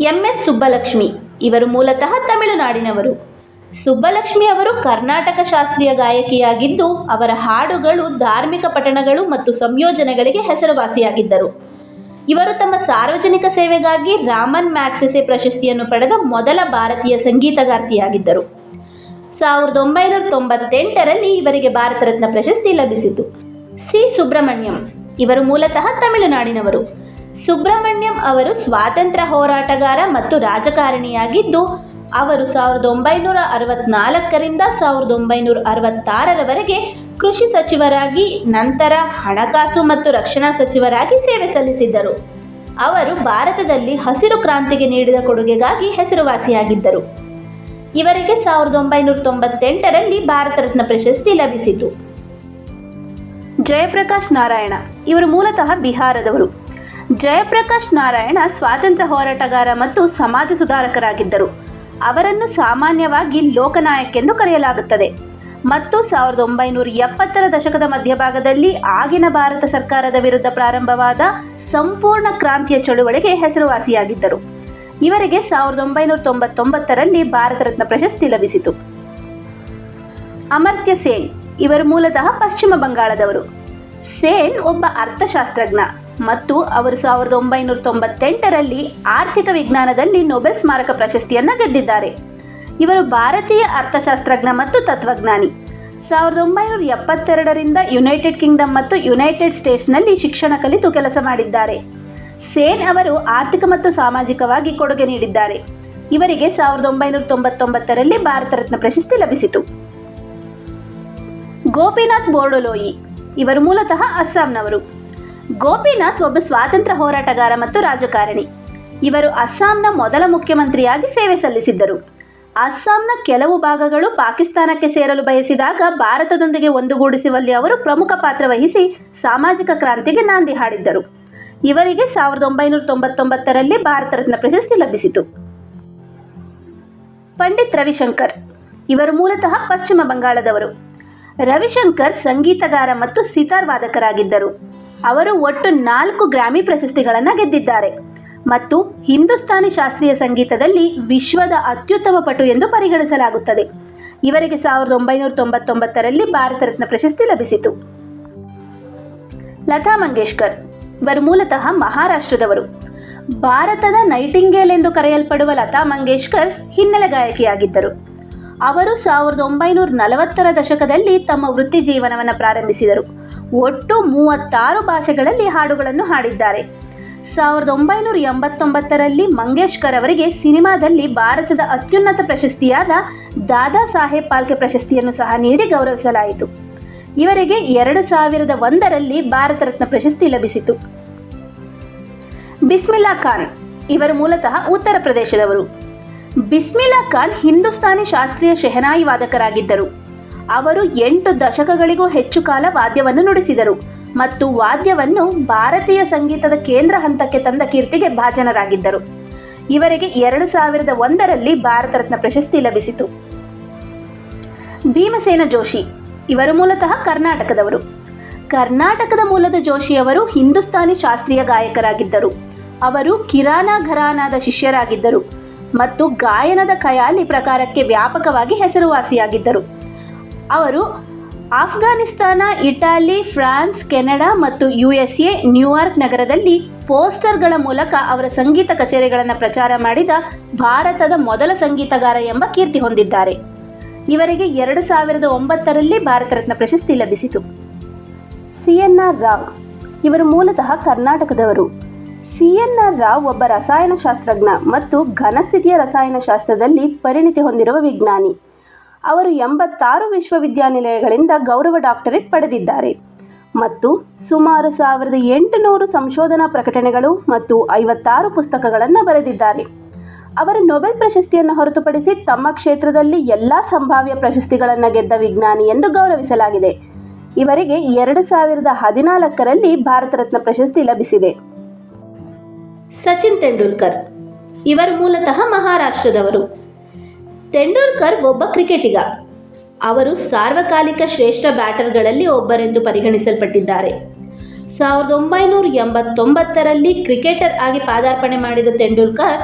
[SPEAKER 1] ಎಂ ಎಸ್ ಸುಬ್ಬಲಕ್ಷ್ಮಿ ಇವರು ಮೂಲತಃ ತಮಿಳುನಾಡಿನವರು. ಸುಬ್ಬಲಕ್ಷ್ಮಿ ಅವರು ಕರ್ನಾಟಕ ಶಾಸ್ತ್ರೀಯ ಗಾಯಕಿಯಾಗಿದ್ದು ಅವರ ಹಾಡುಗಳು ಧಾರ್ಮಿಕ ಪಠಣಗಳು ಮತ್ತು ಸಂಯೋಜನೆಗಳಿಗೆ ಹೆಸರುವಾಸಿಯಾಗಿದ್ದರು. ಇವರು ತಮ್ಮ ಸಾರ್ವಜನಿಕ ಸೇವೆಗಾಗಿ ರಾಮನ್ ಮ್ಯಾಕ್ಸೆಸೆ ಪ್ರಶಸ್ತಿಯನ್ನು ಪಡೆದ ಮೊದಲ ಭಾರತೀಯ ಸಂಗೀತಗಾರ್ತಿಯಾಗಿದ್ದರು. ಸಾವಿರದ ಒಂಬೈನೂರ ತೊಂಬತ್ತೆಂಟರಲ್ಲಿ ಇವರಿಗೆ ಭಾರತ ರತ್ನ ಪ್ರಶಸ್ತಿ ಲಭಿಸಿತು. ಸಿ. ಸುಬ್ರಹ್ಮಣ್ಯಂ. ಇವರು ಮೂಲತಃ ತಮಿಳುನಾಡಿನವರು. ಸುಬ್ರಹ್ಮಣ್ಯಂ ಅವರು ಸ್ವಾತಂತ್ರ್ಯ ಹೋರಾಟಗಾರ ಮತ್ತು ರಾಜಕಾರಣಿಯಾಗಿದ್ದು, ಅವರು ಸಾವಿರದ ಒಂಬೈನೂರ ಅರವತ್ನಾಲ್ಕರಿಂದ ಸಾವಿರದ ಒಂಬೈನೂರ ಅರವತ್ತಾರರವರೆಗೆ ಕೃಷಿ ಸಚಿವರಾಗಿ, ನಂತರ ಹಣಕಾಸು ಮತ್ತು ರಕ್ಷಣಾ ಸಚಿವರಾಗಿ ಸೇವೆ ಸಲ್ಲಿಸಿದ್ದರು. ಅವರು ಭಾರತದಲ್ಲಿ ಹಸಿರು ಕ್ರಾಂತಿಗೆ ನೀಡಿದ ಕೊಡುಗೆಗಾಗಿ ಹೆಸರುವಾಸಿಯಾಗಿದ್ದರು. ಇವರಿಗೆ ಸಾವಿರದ ಒಂಬೈನೂರ ತೊಂಬತ್ತೆಂಟರಲ್ಲಿ ಭಾರತ ರತ್ನ ಪ್ರಶಸ್ತಿ ಲಭಿಸಿತು. ಜಯಪ್ರಕಾಶ್ ನಾರಾಯಣ. ಇವರು ಮೂಲತಃ ಬಿಹಾರದವರು. ಜಯಪ್ರಕಾಶ್ ನಾರಾಯಣ ಸ್ವಾತಂತ್ರ್ಯ ಹೋರಾಟಗಾರ ಮತ್ತು ಸಮಾಜ ಸುಧಾರಕರಾಗಿದ್ದರು. ಅವರನ್ನು ಸಾಮಾನ್ಯವಾಗಿ ಲೋಕನಾಯಕ್ ಎಂದು ಕರೆಯಲಾಗುತ್ತದೆ. ಮತ್ತು ಸಾವಿರದ ಒಂಬೈನೂರ ಎಪ್ಪತ್ತರ ದಶಕದ ಮಧ್ಯಭಾಗದಲ್ಲಿ ಆಗಿನ ಭಾರತ ಸರ್ಕಾರದ ವಿರುದ್ಧ ಪ್ರಾರಂಭವಾದ ಸಂಪೂರ್ಣ ಕ್ರಾಂತಿಯ ಚಳುವಳಿಗೆ ಹೆಸರುವಾಸಿಯಾಗಿದ್ದರು. ಇವರಿಗೆ ಸಾವಿರದ ಒಂಬೈನೂರ ತೊಂಬತ್ತೊಂಬತ್ತರಲ್ಲಿ ಭಾರತ ರತ್ನ ಪ್ರಶಸ್ತಿ ಲಭಿಸಿತು. ಅಮರ್ತ್ಯ ಸೇನ್, ಇವರು ಮೂಲತಃ ಪಶ್ಚಿಮ ಬಂಗಾಳದವರು. ಸೇನ್ ಒಬ್ಬ ಅರ್ಥಶಾಸ್ತ್ರಜ್ಞ ಮತ್ತು ಅವರು ಸಾವಿರದ ಒಂಬೈನೂರ ತೊಂಬತ್ತೆಂಟರಲ್ಲಿ ಆರ್ಥಿಕ ವಿಜ್ಞಾನದಲ್ಲಿ ನೊಬೆಲ್ ಸ್ಮಾರಕ ಪ್ರಶಸ್ತಿಯನ್ನು ಗೆದ್ದಿದ್ದಾರೆ. ಇವರು ಭಾರತೀಯ ಅರ್ಥಶಾಸ್ತ್ರಜ್ಞ ಮತ್ತು ತತ್ವಜ್ಞಾನಿ. ಸಾವಿರದ ಒಂಬೈನೂರ ಎಪ್ಪತ್ತೆರಡರಿಂದ ಯುನೈಟೆಡ್ ಕಿಂಗ್ಡಮ್ ಮತ್ತು ಯುನೈಟೆಡ್ ಸ್ಟೇಟ್ಸ್ನಲ್ಲಿ ಶಿಕ್ಷಣ ಕಲಿತು ಕೆಲಸ ಮಾಡಿದ್ದಾರೆ. ಸೇನ್ ಅವರು ಆರ್ಥಿಕ ಮತ್ತು ಸಾಮಾಜಿಕವಾಗಿ ಕೊಡುಗೆ ನೀಡಿದ್ದಾರೆ. ಇವರಿಗೆ ಸಾವಿರದ ಒಂಬೈನೂರ ತೊಂಬತ್ತೊಂಬತ್ತರಲ್ಲಿ ಭಾರತ ರತ್ನ ಪ್ರಶಸ್ತಿ ಲಭಿಸಿತು. ಗೋಪಿನಾಥ್ ಬೋರ್ಡೊಲೋಯಿ ಇವರು ಮೂಲತಃ ಅಸ್ಸಾಂನವರು. ಗೋಪಿನಾಥ್ ಒಬ್ಬ ಸ್ವಾತಂತ್ರ್ಯ ಹೋರಾಟಗಾರ ಮತ್ತು ರಾಜಕಾರಣಿ. ಇವರು ಅಸ್ಸಾಂನ ಮೊದಲ ಮುಖ್ಯಮಂತ್ರಿಯಾಗಿ ಸೇವೆ ಸಲ್ಲಿಸಿದ್ದರು. ಅಸ್ಸಾಂನ ಕೆಲವು ಭಾಗಗಳು ಪಾಕಿಸ್ತಾನಕ್ಕೆ ಸೇರಲು ಬಯಸಿದಾಗ ಭಾರತದೊಂದಿಗೆ ಒಂದುಗೂಡಿಸುವಲ್ಲಿ ಅವರು ಪ್ರಮುಖ ಪಾತ್ರ ವಹಿಸಿ ಸಾಮಾಜಿಕ ಕ್ರಾಂತಿಗೆ ನಾಂದಿ ಹಾಡಿದ್ದರು. ಇವರಿಗೆ ಸಾವಿರದ ಒಂಬೈನೂರ ತೊಂಬತ್ತೊಂಬತ್ತರಲ್ಲಿ ಭಾರತ ರತ್ನ ಪ್ರಶಸ್ತಿ ಲಭಿಸಿತು. ಪಂಡಿತ್ ರವಿಶಂಕರ್. ಇವರು ಮೂಲತಃ ಪಶ್ಚಿಮ ಬಂಗಾಳದವರು. ರವಿಶಂಕರ್ ಸಂಗೀತಗಾರ ಮತ್ತು ಸಿತಾರ್ ವಾದಕರಾಗಿದ್ದರು. ಅವರು ಒಟ್ಟು ನಾಲ್ಕು ಗ್ರಾಮಿ ಪ್ರಶಸ್ತಿಗಳನ್ನು ಗೆದ್ದಿದ್ದಾರೆ. ಮತ್ತು ಹಿಂದೂಸ್ತಾನಿ ಶಾಸ್ತ್ರೀಯ ಸಂಗೀತದಲ್ಲಿ ವಿಶ್ವದ ಅತ್ಯುತ್ತಮ ಪಟು ಎಂದು ಪರಿಗಣಿಸಲಾಗುತ್ತದೆ. ಇವರಿಗೆ ಸಾವಿರದ ಒಂಬೈನೂರ ತೊಂಬತ್ತೊಂಬತ್ತರಲ್ಲಿ ಭಾರತ ರತ್ನ ಪ್ರಶಸ್ತಿ ಲಭಿಸಿತು. ಲತಾ ಮಂಗೇಶ್ಕರ್ ಇವರು ಮೂಲತಃ ಮಹಾರಾಷ್ಟ್ರದವರು. ಭಾರತದ ನೈಟಿಂಗೇಲ್ ಎಂದು ಕರೆಯಲ್ಪಡುವ ಲತಾ ಮಂಗೇಶ್ಕರ್ ಹಿನ್ನೆಲೆ ಗಾಯಕಿಯಾಗಿದ್ದರು. ಅವರು ಸಾವಿರದ ಒಂಬೈನೂರ ನಲವತ್ತರ ದಶಕದಲ್ಲಿ ತಮ್ಮ ವೃತ್ತಿ ಜೀವನವನ್ನು ಪ್ರಾರಂಭಿಸಿದರು. ಒಟ್ಟು ಮೂವತ್ತಾರು ಭಾಷೆಗಳಲ್ಲಿ ಹಾಡುಗಳನ್ನು ಹಾಡಿದ್ದಾರೆ. ಸಾವಿರದ ಒಂಬೈನೂರ ಎಂಬತ್ತೊಂಬತ್ತರಲ್ಲಿ ಮಂಗೇಶ್ಕರ್ ಅವರಿಗೆ ಸಿನಿಮಾದಲ್ಲಿ ಭಾರತದ ಅತ್ಯುನ್ನತ ಪ್ರಶಸ್ತಿಯಾದ ದಾದಾ ಸಾಹೇಬ್ ಪಾಲ್ಕೆ ಪ್ರಶಸ್ತಿಯನ್ನು ಸಹ ನೀಡಿ ಗೌರವಿಸಲಾಯಿತು. ಇವರಿಗೆ ಎರಡು ಸಾವಿರದ ಒಂದರಲ್ಲಿ ಭಾರತ ರತ್ನ ಪ್ರಶಸ್ತಿ ಲಭಿಸಿತು. ಬಿಸ್ಮಿಲ್ಲಾ ಖಾನ್ ಇವರು ಮೂಲತಃ ಉತ್ತರ ಪ್ರದೇಶದವರು. ಬಿಸ್ಮಿಲ್ಲಾ ಖಾನ್ ಹಿಂದೂಸ್ತಾನಿ ಶಾಸ್ತ್ರೀಯ ಶೆಹನಾಯಿ ವಾದಕರಾಗಿದ್ದರು. ಅವರು ಎಂಟು ದಶಕಗಳಿಗೂ ಹೆಚ್ಚು ಕಾಲ ವಾದ್ಯವನ್ನು ನುಡಿಸಿದರು ಮತ್ತು ವಾದ್ಯವನ್ನು ಭಾರತೀಯ ಸಂಗೀತದ ಕೇಂದ್ರ ಹಂತಕ್ಕೆ ತಂದ ಕೀರ್ತಿಗೆ ಭಾಜನರಾಗಿದ್ದರು. ಇವರಿಗೆ ಎರಡು ಸಾವಿರದ ಒಂದರಲ್ಲಿ ಭಾರತ ರತ್ನ ಪ್ರಶಸ್ತಿ ಲಭಿಸಿತು. ಭೀಮಸೇನ ಜೋಶಿ, ಇವರು ಮೂಲತಃ ಕರ್ನಾಟಕದವರು. ಕರ್ನಾಟಕದ ಮೂಲದ ಜೋಶಿಯವರು ಹಿಂದೂಸ್ತಾನಿ ಶಾಸ್ತ್ರೀಯ ಗಾಯಕರಾಗಿದ್ದರು. ಅವರು ಕಿರಾನಾ ಘರಾನಾದ ಶಿಷ್ಯರಾಗಿದ್ದರು. ಮತ್ತು ಗಾಯನದ ಖಯಾಲಿ ಪ್ರಕಾರಕ್ಕೆ ವ್ಯಾಪಕವಾಗಿ ಹೆಸರುವಾಸಿಯಾಗಿದ್ದರು. ಅವರು ಆಫ್ಘಾನಿಸ್ತಾನ, ಇಟಾಲಿ, ಫ್ರಾನ್ಸ್, ಕೆನಡಾ ಮತ್ತು U S A New York ನಗರದಲ್ಲಿ ಪೋಸ್ಟರ್ಗಳ ಮೂಲಕ ಅವರ ಸಂಗೀತ ಕಚೇರಿಗಳನ್ನು ಪ್ರಚಾರ ಮಾಡಿದ ಭಾರತದ ಮೊದಲ ಸಂಗೀತಗಾರ ಎಂಬ ಕೀರ್ತಿ ಹೊಂದಿದ್ದಾರೆ. ಇವರಿಗೆ ಎರಡು ಸಾವಿರದ ಒಂಬತ್ತರಲ್ಲಿ ಭಾರತ ರತ್ನ ಪ್ರಶಸ್ತಿ ಲಭಿಸಿತು. ಸಿ ಎನ್ ಆರ್ ರಾವ್, ಇವರು ಮೂಲತಃ ಕರ್ನಾಟಕದವರು. ಸಿ ಎನ್ ಆರ್ ರಾವ್ ಒಬ್ಬ ರಸಾಯನಶಾಸ್ತ್ರಜ್ಞ ಮತ್ತು ಘನಸ್ಥಿತಿಯ ರಸಾಯನಶಾಸ್ತ್ರದಲ್ಲಿ ಪರಿಣಿತಿ ಹೊಂದಿರುವ ವಿಜ್ಞಾನಿ. ಅವರು ಎಂಬತ್ತಾರು ವಿಶ್ವವಿದ್ಯಾನಿಲಯಗಳಿಂದ ಗೌರವ ಡಾಕ್ಟರೇಟ್ ಪಡೆದಿದ್ದಾರೆ. ಮತ್ತು ಸುಮಾರು ಸಾವಿರದ ಎಂಟುನೂರು ಸಂಶೋಧನಾ ಪ್ರಕಟಣೆಗಳು ಮತ್ತು ಐವತ್ತಾರು ಪುಸ್ತಕಗಳನ್ನು ಬರೆದಿದ್ದಾರೆ. ಅವರ ನೊಬೆಲ್ ಪ್ರಶಸ್ತಿಯನ್ನು ಹೊರತುಪಡಿಸಿ ತಮ್ಮ ಕ್ಷೇತ್ರದಲ್ಲಿ ಎಲ್ಲ ಸಂಭಾವ್ಯ ಪ್ರಶಸ್ತಿಗಳನ್ನು ಗೆದ್ದ ವಿಜ್ಞಾನಿ ಎಂದು ಗೌರವಿಸಲಾಗಿದೆ. ಇವರಿಗೆ ಎರಡು ಸಾವಿರದ ಹದಿನಾಲ್ಕರಲ್ಲಿ ಭಾರತ ರತ್ನ ಪ್ರಶಸ್ತಿ ಲಭಿಸಿದೆ. ಸಚಿನ್ ತೆಂಡೂಲ್ಕರ್. ಇವರು ಮೂಲತಃ ಮಹಾರಾಷ್ಟ್ರದವರು. ತೆಂಡೂಲ್ಕರ್ ಒಬ್ಬ ಕ್ರಿಕೆಟಿಗ. ಅವರು ಸಾರ್ವಕಾಲಿಕ ಶ್ರೇಷ್ಠ ಬ್ಯಾಟರ್ಗಳಲ್ಲಿ ಒಬ್ಬರೆಂದು ಪರಿಗಣಿಸಲ್ಪಟ್ಟಿದ್ದಾರೆ. ಸಾವಿರದ ಒಂಬೈನೂರ ಎಂಬತ್ತೊಂಬತ್ತರಲ್ಲಿ ಕ್ರಿಕೆಟರ್ ಆಗಿ ಪಾದಾರ್ಪಣೆ ಮಾಡಿದ ತೆಂಡೂಲ್ಕರ್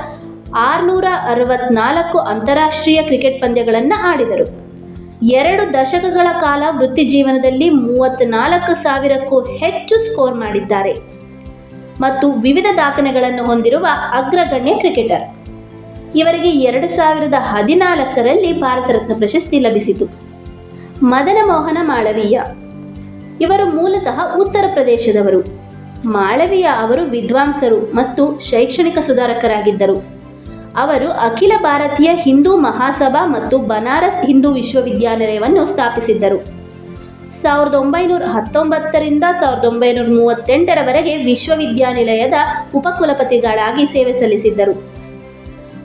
[SPEAKER 1] ಆರುನೂರ ಅರವತ್ನಾಲ್ಕು ಅಂತಾರಾಷ್ಟ್ರೀಯ ಕ್ರಿಕೆಟ್ ಪಂದ್ಯಗಳನ್ನು ಆಡಿದರು. ಎರಡು ದಶಕಗಳ ಕಾಲ ವೃತ್ತಿ ಜೀವನದಲ್ಲಿ ಮೂವತ್ತ್ನಾಲ್ಕು ಸಾವಿರಕ್ಕೂ ಹೆಚ್ಚು ಸ್ಕೋರ್ ಮಾಡಿದ್ದಾರೆ. ಮತ್ತು ವಿವಿಧ ದಾಖಲೆಗಳನ್ನು ಹೊಂದಿರುವ ಅಗ್ರಗಣ್ಯ ಕ್ರಿಕೆಟರ್. ಇವರಿಗೆ ಎರಡು ಸಾವಿರದ ಹದಿನಾಲ್ಕರಲ್ಲಿ ಭಾರತ ರತ್ನ ಪ್ರಶಸ್ತಿ ಲಭಿಸಿತು. ಮದನ ಮೋಹನ ಮಾಳವೀಯ. ಇವರು ಮೂಲತಃ ಉತ್ತರ ಪ್ರದೇಶದವರು. ಮಾಳವೀಯ ಅವರು ವಿದ್ವಾಂಸರು ಮತ್ತು ಶೈಕ್ಷಣಿಕ ಸುಧಾರಕರಾಗಿದ್ದರು. ಅವರು ಅಖಿಲ ಭಾರತೀಯ ಹಿಂದೂ ಮಹಾಸಭಾ ಮತ್ತು ಬನಾರಸ್ ಹಿಂದೂ ವಿಶ್ವವಿದ್ಯಾನಿಲಯವನ್ನು ಸ್ಥಾಪಿಸಿದ್ದರು. ಸಾವಿರದ ಒಂಬೈನೂರ ಹತ್ತೊಂಬತ್ತರಿಂದ ಸಾವಿರದ ಒಂಬೈನೂರ ಮೂವತ್ತೆಂಟರವರೆಗೆ ವಿಶ್ವವಿದ್ಯಾನಿಲಯದ ಉಪಕುಲಪತಿಗಳಾಗಿ ಸೇವೆ ಸಲ್ಲಿಸಿದ್ದರು.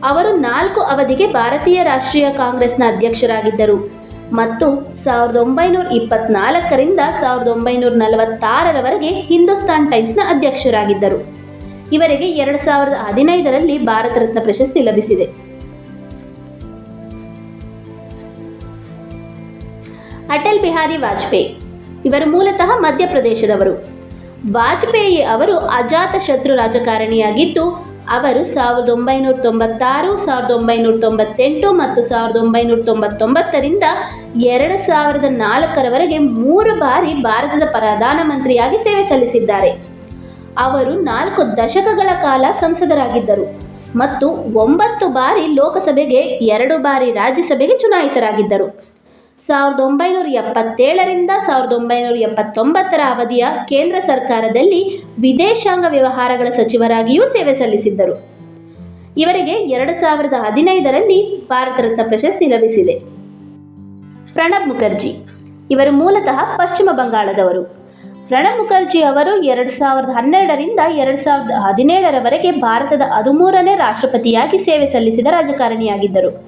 [SPEAKER 1] ಅವರು ನಾಲ್ಕು ಅವಧಿಗೆ ಭಾರತೀಯ ರಾಷ್ಟ್ರೀಯ ಕಾಂಗ್ರೆಸ್ನ ಅಧ್ಯಕ್ಷರಾಗಿದ್ದರು ಮತ್ತು ಸಾವಿರದ ಒಂಬೈನೂರ ಇಪ್ಪತ್ನಾಲ್ಕರಿಂದ ಸಾವಿರದ ಒಂಬೈನೂರ ನಲವತ್ತಾರರವರೆಗೆ ಹಿಂದೂಸ್ತಾನ್ ಟೈಮ್ಸ್ನ ಅಧ್ಯಕ್ಷರಾಗಿದ್ದರು. ಇವರಿಗೆ ಎರಡು ಸಾವಿರದ ಹದಿನೈದರಲ್ಲಿ ಭಾರತ ರತ್ನ ಪ್ರಶಸ್ತಿ ಲಭಿಸಿದೆ. ಅಟಲ್ ಬಿಹಾರಿ ವಾಜಪೇಯಿ. ಇವರು ಮೂಲತಃ ಮಧ್ಯಪ್ರದೇಶದವರು. ವಾಜಪೇಯಿ ಅವರು ಅಜಾತ ಶತ್ರು ರಾಜಕಾರಣಿಯಾಗಿದ್ದು, ಅವರು ಸಾವಿರದ ಒಂಬೈನೂರ ತೊಂಬತ್ತಾರು, ಸಾವಿರದ ಒಂಬೈನೂರ ತೊಂಬತ್ತೆಂಟು ಮತ್ತು ಸಾವಿರದ ಒಂಬೈನೂರ ತೊಂಬತ್ತೊಂಬತ್ತರಿಂದ ಎರಡು ಸಾವಿರದ ನಾಲ್ಕರವರೆಗೆ ಮೂರು ಬಾರಿ ಭಾರತದ ಪ್ರಧಾನಮಂತ್ರಿಯಾಗಿ ಸೇವೆ ಸಲ್ಲಿಸಿದ್ದಾರೆ. ಅವರು ನಾಲ್ಕು ದಶಕಗಳ ಕಾಲ ಸಂಸದರಾಗಿದ್ದರು ಮತ್ತು ಒಂಬತ್ತು ಬಾರಿ ಲೋಕಸಭೆಗೆ, ಎರಡು ಬಾರಿ ರಾಜ್ಯಸಭೆಗೆ ಚುನಾಯಿತರಾಗಿದ್ದರು. ಸಾವಿರದ ಒಂಬೈನೂರ ಎಪ್ಪತ್ತೇಳರಿಂದ ಸಾವಿರದ ಒಂಬೈನೂರ ಎಪ್ಪತ್ತೊಂಬತ್ತರ ಅವಧಿಯ ಕೇಂದ್ರ ಸರ್ಕಾರದಲ್ಲಿ ವಿದೇಶಾಂಗ ವ್ಯವಹಾರಗಳ ಸಚಿವರಾಗಿಯೂ ಸೇವೆ ಸಲ್ಲಿಸಿದ್ದರು. ಇವರಿಗೆ ಎರಡು ಸಾವಿರದ ಹದಿನೈದರಲ್ಲಿ ಭಾರತ ರತ್ನ ಪ್ರಶಸ್ತಿ ಲಭಿಸಿದೆ. ಪ್ರಣಬ್ ಮುಖರ್ಜಿ, ಇವರು ಮೂಲತಃ ಪಶ್ಚಿಮ ಬಂಗಾಳದವರು. ಪ್ರಣಬ್ ಮುಖರ್ಜಿ ಅವರು ಎರಡು ಸಾವಿರದ ಹನ್ನೆರಡರಿಂದ ಎರಡು ಸಾವಿರದ ಹದಿನೇಳರವರೆಗೆ ಭಾರತದ ಹದಿಮೂರನೇ ರಾಷ್ಟ್ರಪತಿಯಾಗಿ ಸೇವೆ ಸಲ್ಲಿಸಿದ ರಾಜಕಾರಣಿಯಾಗಿದ್ದರು.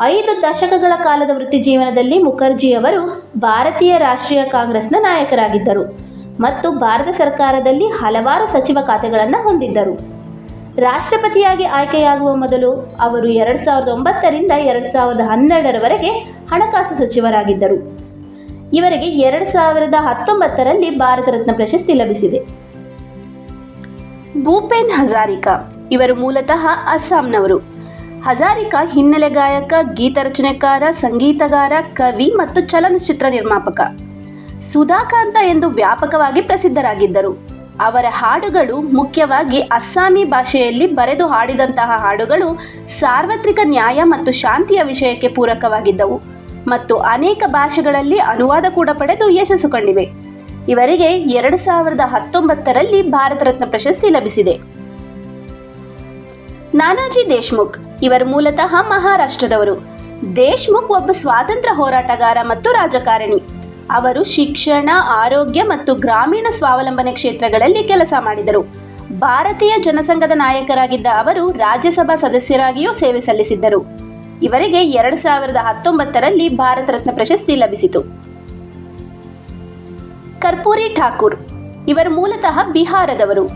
[SPEAKER 1] ಐದು ದಶಕಗಳ ಕಾಲದ ವೃತ್ತಿ ಜೀವನದಲ್ಲಿ ಮುಖರ್ಜಿ ಅವರು ಭಾರತೀಯ ರಾಷ್ಟ್ರೀಯ ಕಾಂಗ್ರೆಸ್ನ ನಾಯಕರಾಗಿದ್ದರು ಮತ್ತು ಭಾರತ ಸರ್ಕಾರದಲ್ಲಿ ಹಲವಾರು ಸಚಿವ ಖಾತೆಗಳನ್ನು ಹೊಂದಿದ್ದರು. ರಾಷ್ಟ್ರಪತಿಯಾಗಿ ಆಯ್ಕೆಯಾಗುವ ಮೊದಲು ಅವರು ಎರಡು ಸಾವಿರದ ಒಂಬತ್ತರಿಂದ ಎರಡು ಸಾವಿರದ ಹನ್ನೆರಡರವರೆಗೆ ಹಣಕಾಸು ಸಚಿವರಾಗಿದ್ದರು. ಇವರಿಗೆ ಎರಡು ಸಾವಿರದ ಹತ್ತೊಂಬತ್ತರಲ್ಲಿ ಭಾರತ ರತ್ನ ಪ್ರಶಸ್ತಿ ಲಭಿಸಿದೆ. ಭೂಪೇನ್ ಹಜಾರಿಕಾ ಇವರು ಮೂಲತಃ ಅಸ್ಸಾಂನವರು. ಹಜಾರಿಕಾ ಹಿನ್ನೆಲೆ ಗಾಯಕ ಗೀತರಚನೆಕಾರ ಸಂಗೀತಗಾರ, ಕವಿ ಮತ್ತು ಚಲನಚಿತ್ರ ನಿರ್ಮಾಪಕ. ಸುಧಾಕಾಂತ ಎಂದು ವ್ಯಾಪಕವಾಗಿ ಪ್ರಸಿದ್ಧರಾಗಿದ್ದರು. ಅವರ ಹಾಡುಗಳು ಮುಖ್ಯವಾಗಿ ಅಸ್ಸಾಮಿ ಭಾಷೆಯಲ್ಲಿ ಬರೆದು ಹಾಡಿದಂತಹ ಹಾಡುಗಳು ಸಾರ್ವತ್ರಿಕ ನ್ಯಾಯ ಮತ್ತು ಶಾಂತಿಯ ವಿಷಯಕ್ಕೆ ಪೂರಕವಾಗಿದ್ದವು ಮತ್ತು ಅನೇಕ ಭಾಷೆಗಳಲ್ಲಿ ಅನುವಾದ ಕೂಡ ಪಡೆದು ಯಶಸ್ಸು ಕಂಡಿವೆ. ಇವರಿಗೆ ಎರಡು ಸಾವಿರದ ಹತ್ತೊಂಬತ್ತರಲ್ಲಿ ಭಾರತ ರತ್ನ ಪ್ರಶಸ್ತಿ ಲಭಿಸಿದೆ. ನಾನಾಜಿ ದೇಶ್ಮುಖ್ ಇವರು ಮೂಲತಃ ಮಹಾರಾಷ್ಟ್ರದವರು. ದೇಶ್ಮುಖ್ ಒಬ್ಬ ಸ್ವಾತಂತ್ರ್ಯ ಹೋರಾಟಗಾರ ಮತ್ತು ರಾಜಕಾರಣಿ. ಅವರು ಶಿಕ್ಷಣ, ಆರೋಗ್ಯ ಮತ್ತು ಗ್ರಾಮೀಣ ಸ್ವಾವಲಂಬನೆ ಕ್ಷೇತ್ರಗಳಲ್ಲಿ ಕೆಲಸ ಮಾಡಿದರು. ಭಾರತೀಯ ಜನಸಂಘದ ನಾಯಕರಾಗಿದ್ದ ಅವರು ರಾಜ್ಯಸಭಾ ಸದಸ್ಯರಾಗಿಯೂ ಸೇವೆ ಸಲ್ಲಿಸಿದ್ದರು. ಇವರಿಗೆ ಎರಡು ಸಾವಿರದ ಹತ್ತೊಂಬತ್ತರಲ್ಲಿ ಭಾರತ ರತ್ನ ಪ್ರಶಸ್ತಿ ಲಭಿಸಿತು. ಕರ್ಪೂರಿ ಠಾಕೂರ್. ಇವರು ಮೂಲತಃ ಬಿಹಾರದವರು.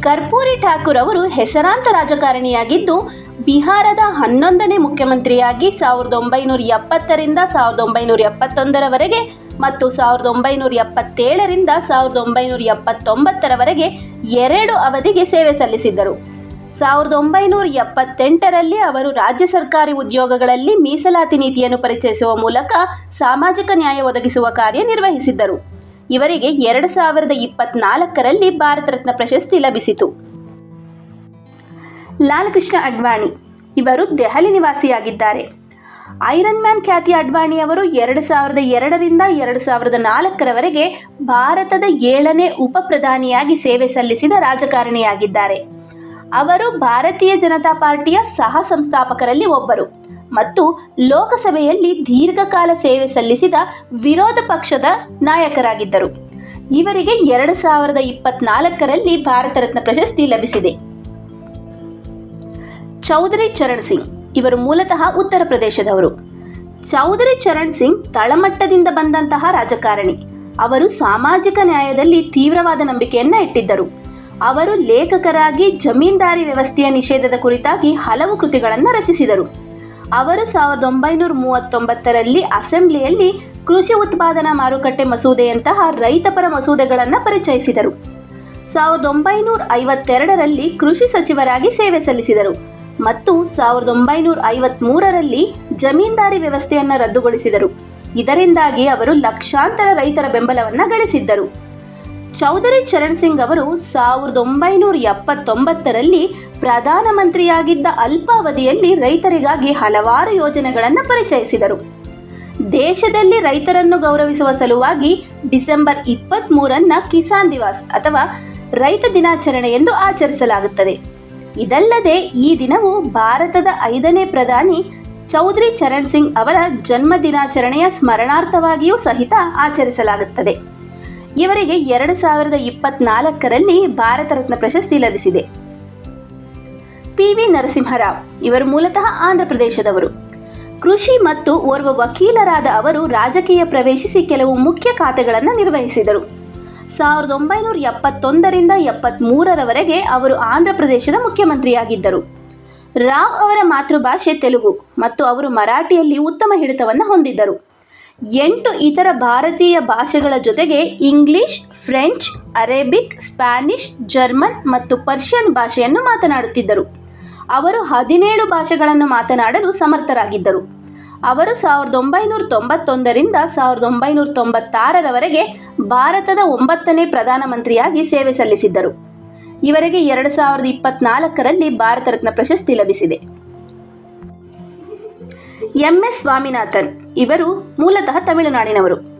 [SPEAKER 1] ಕರ್ಪೂರಿ ಠಾಕೂರ್ ಅವರು ಹೆಸರಾಂತ ರಾಜಕಾರಣಿಯಾಗಿದ್ದು ಬಿಹಾರದ ಹನ್ನೊಂದನೇ ಮುಖ್ಯಮಂತ್ರಿಯಾಗಿ ಸಾವಿರದ ಒಂಬೈನೂರ ಎಪ್ಪತ್ತರಿಂದ ಸಾವಿರದ ಒಂಬೈನೂರ ಎಪ್ಪತ್ತೊಂದರವರೆಗೆ ಮತ್ತು ಸಾವಿರದ ಒಂಬೈನೂರ ಎಪ್ಪತ್ತೇಳರಿಂದ ಸಾವಿರದ ಒಂಬೈನೂರ ಎಪ್ಪತ್ತೊಂಬತ್ತರವರೆಗೆ ಎರಡು ಅವಧಿಗೆ ಸೇವೆ ಸಲ್ಲಿಸಿದ್ದರು. ಸಾವಿರದ ಒಂಬೈನೂರ ಎಪ್ಪತ್ತೆಂಟರಲ್ಲಿ ಅವರು ರಾಜ್ಯ ಸರ್ಕಾರಿ ಉದ್ಯೋಗಗಳಲ್ಲಿ ಮೀಸಲಾತಿ ನೀತಿಯನ್ನು ಪರಿಚಯಿಸುವ ಮೂಲಕ ಸಾಮಾಜಿಕ ನ್ಯಾಯ ಒದಗಿಸುವ ಕಾರ್ಯ ನಿರ್ವಹಿಸಿದ್ದರು. ಇವರಿಗೆ ಎರಡು ಸಾವಿರದ ಇಪ್ಪತ್ನಾಲ್ಕರಲ್ಲಿ ಭಾರತ ರತ್ನ ಪ್ರಶಸ್ತಿ ಲಭಿಸಿತು. ಲಾಲಕೃಷ್ಣ ಅಡ್ವಾಣಿ. ಇವರು ದೆಹಲಿ ನಿವಾಸಿಯಾಗಿದ್ದಾರೆ. ಐರನ್ ಮ್ಯಾನ್ ಖ್ಯಾತಿ ಅಡ್ವಾಣಿ ಅವರು ಎರಡು ಸಾವಿರದ ಎರಡರಿಂದ ಎರಡು ಸಾವಿರದ ನಾಲ್ಕರವರೆಗೆ ಭಾರತದ ಏಳನೇ ಉಪ ಪ್ರಧಾನಿಯಾಗಿ ಸೇವೆ ಸಲ್ಲಿಸಿದ ರಾಜಕಾರಣಿಯಾಗಿದ್ದಾರೆ. ಅವರು ಭಾರತೀಯ ಜನತಾ ಪಾರ್ಟಿಯ ಸಹ ಸಂಸ್ಥಾಪಕರಲ್ಲಿ ಒಬ್ಬರು ಮತ್ತು ಲೋಕಸಭೆಯಲ್ಲಿ ದೀರ್ಘಕಾಲ ಸೇವೆ ಸಲ್ಲಿಸಿದ ವಿರೋಧ ಪಕ್ಷದ ನಾಯಕರಾಗಿದ್ದರು. ಇವರಿಗೆ ಎರಡು ಸಾವಿರದ ಇಪ್ಪತ್ನಾಲ್ಕರಲ್ಲಿ ಭಾರತ ರತ್ನ ಪ್ರಶಸ್ತಿ ಲಭಿಸಿದೆ. ಚೌಧರಿ ಚರಣ್ ಸಿಂಗ್. ಇವರು ಮೂಲತಃ ಉತ್ತರ ಪ್ರದೇಶದವರು. ಚೌಧರಿ ಚರಣ್ ಸಿಂಗ್ ತಳಮಟ್ಟದಿಂದ ಬಂದಂತಹ ರಾಜಕಾರಣಿ. ಅವರು ಸಾಮಾಜಿಕ ನ್ಯಾಯದಲ್ಲಿ ತೀವ್ರವಾದ ನಂಬಿಕೆಯನ್ನ ಇಟ್ಟಿದ್ದರು. ಅವರು ಲೇಖಕರಾಗಿ ಜಮೀನ್ದಾರಿ ವ್ಯವಸ್ಥೆಯ ನಿಷೇಧದ ಕುರಿತಾಗಿ ಹಲವು ಕೃತಿಗಳನ್ನು ರಚಿಸಿದರು. ಅವರು ಸಾವಿರದ ಒಂಬೈನೂರ ಮೂವತ್ತೊಂಬತ್ತರಲ್ಲಿ ಅಸೆಂಬ್ಲಿಯಲ್ಲಿ ಕೃಷಿ ಉತ್ಪಾದನಾ ಮಾರುಕಟ್ಟೆ ಮಸೂದೆಯಂತಹ ರೈತಪರ ಮಸೂದೆಗಳನ್ನು ಪರಿಚಯಿಸಿದರು. ಸಾವಿರದ ಒಂಬೈನೂರ ಐವತ್ತೆರಡರಲ್ಲಿ ಕೃಷಿ ಸಚಿವರಾಗಿ ಸೇವೆ ಸಲ್ಲಿಸಿದರು. ಮತ್ತು ಸಾವಿರದ ಒಂಬೈನೂರ ಐವತ್ಮೂರರಲ್ಲಿ ಜಮೀನ್ದಾರಿ ವ್ಯವಸ್ಥೆಯನ್ನು ರದ್ದುಗೊಳಿಸಿದರು. ಇದರಿಂದಾಗಿ ಅವರು ಲಕ್ಷಾಂತರ ರೈತರ ಬೆಂಬಲವನ್ನು ಗಳಿಸಿದ್ದರು. ಚೌಧರಿ ಚರಣ್ ಸಿಂಗ್ ಅವರು ಸಾವಿರದ ಒಂಬೈನೂರ ಎಪ್ಪತ್ತೊಂಬತ್ತರಲ್ಲಿ ಪ್ರಧಾನಮಂತ್ರಿಯಾಗಿದ್ದ ಅಲ್ಪಾವಧಿಯಲ್ಲಿ ರೈತರಿಗಾಗಿ ಹಲವಾರು ಯೋಜನೆಗಳನ್ನು ಪರಿಚಯಿಸಿದರು. ದೇಶದಲ್ಲಿ ರೈತರನ್ನು ಗೌರವಿಸುವ ಸಲುವಾಗಿ ಡಿಸೆಂಬರ್ ಇಪ್ಪತ್ತ್ಮೂರನ್ನ ಕಿಸಾನ್ ದಿವಾಸ್ ಅಥವಾ ರೈತ ದಿನಾಚರಣೆ ಎಂದು ಆಚರಿಸಲಾಗುತ್ತದೆ. ಇದಲ್ಲದೆ ಈ ದಿನವು ಭಾರತದ ಐದನೇ ಪ್ರಧಾನಿ ಚೌಧರಿ ಚರಣ್ ಸಿಂಗ್ ಅವರ ಜನ್ಮ ದಿನಾಚರಣೆಯ ಸ್ಮರಣಾರ್ಥವಾಗಿಯೂ ಸಹಿತ ಆಚರಿಸಲಾಗುತ್ತದೆ. ಇವರಿಗೆ ಎರಡು ಸಾವಿರದ ಇಪ್ಪತ್ನಾಲ್ಕರಲ್ಲಿ ಭಾರತ ರತ್ನ ಪ್ರಶಸ್ತಿ ಲಭಿಸಿದೆ. ಪಿ ವಿ ನರಸಿಂಹರಾವ್ ಇವರು ಮೂಲತಃ ಆಂಧ್ರ ಪ್ರದೇಶದವರು ಕೃಷಿ ಮತ್ತು ಓರ್ವ ವಕೀಲರಾದ ಅವರು ರಾಜಕೀಯ ಪ್ರವೇಶಿಸಿ ಕೆಲವು ಮುಖ್ಯ ಖಾತೆಗಳನ್ನು ನಿರ್ವಹಿಸಿದರು. ಸಾವಿರದ ಒಂಬೈನೂರ ಎಪ್ಪತ್ತೊಂದರಿಂದ ಎಪ್ಪತ್ತ್ಮೂರರವರೆಗೆ ಅವರು ಆಂಧ್ರ ಪ್ರದೇಶದ ಮುಖ್ಯಮಂತ್ರಿಯಾಗಿದ್ದರು. ರಾವ್ ಅವರ ಮಾತೃಭಾಷೆ ತೆಲುಗು ಮತ್ತು ಅವರು ಮರಾಠಿಯಲ್ಲಿ ಉತ್ತಮ ಹಿಡಿತವನ್ನು ಹೊಂದಿದ್ದರು. ಎಂಟು ಇತರ ಭಾರತೀಯ ಭಾಷೆಗಳ ಜೊತೆಗೆ English, French, Arabic, Spanish, German ಮತ್ತು ಪರ್ಷಿಯನ್ ಭಾಷೆಯನ್ನು ಮಾತನಾಡುತ್ತಿದ್ದರು. ಅವರು ಹದಿನೇಳು ಭಾಷೆಗಳನ್ನು ಮಾತನಾಡಲು ಸಮರ್ಥರಾಗಿದ್ದರು. ಅವರು ಸಾವಿರದ ಒಂಬೈನೂರ ತೊಂಬತ್ತೊಂದರಿಂದ ಸಾವಿರದ ಒಂಬೈನೂರ ತೊಂಬತ್ತಾರರವರೆಗೆ ಭಾರತದ ಒಂಬತ್ತನೇ ಪ್ರಧಾನಮಂತ್ರಿಯಾಗಿ ಸೇವೆ ಸಲ್ಲಿಸಿದ್ದರು. ಇವರಿಗೆ ಎರಡು ಸಾವಿರದ ಇಪ್ಪತ್ನಾಲ್ಕರಲ್ಲಿ ಭಾರತ ರತ್ನ ಪ್ರಶಸ್ತಿ ಲಭಿಸಿದೆ. ಎಂ. ಎಸ್. ಸ್ವಾಮಿನಾಥನ್ ಇವರು ಮೂಲತಃ ತಮಿಳುನಾಡಿನವರು.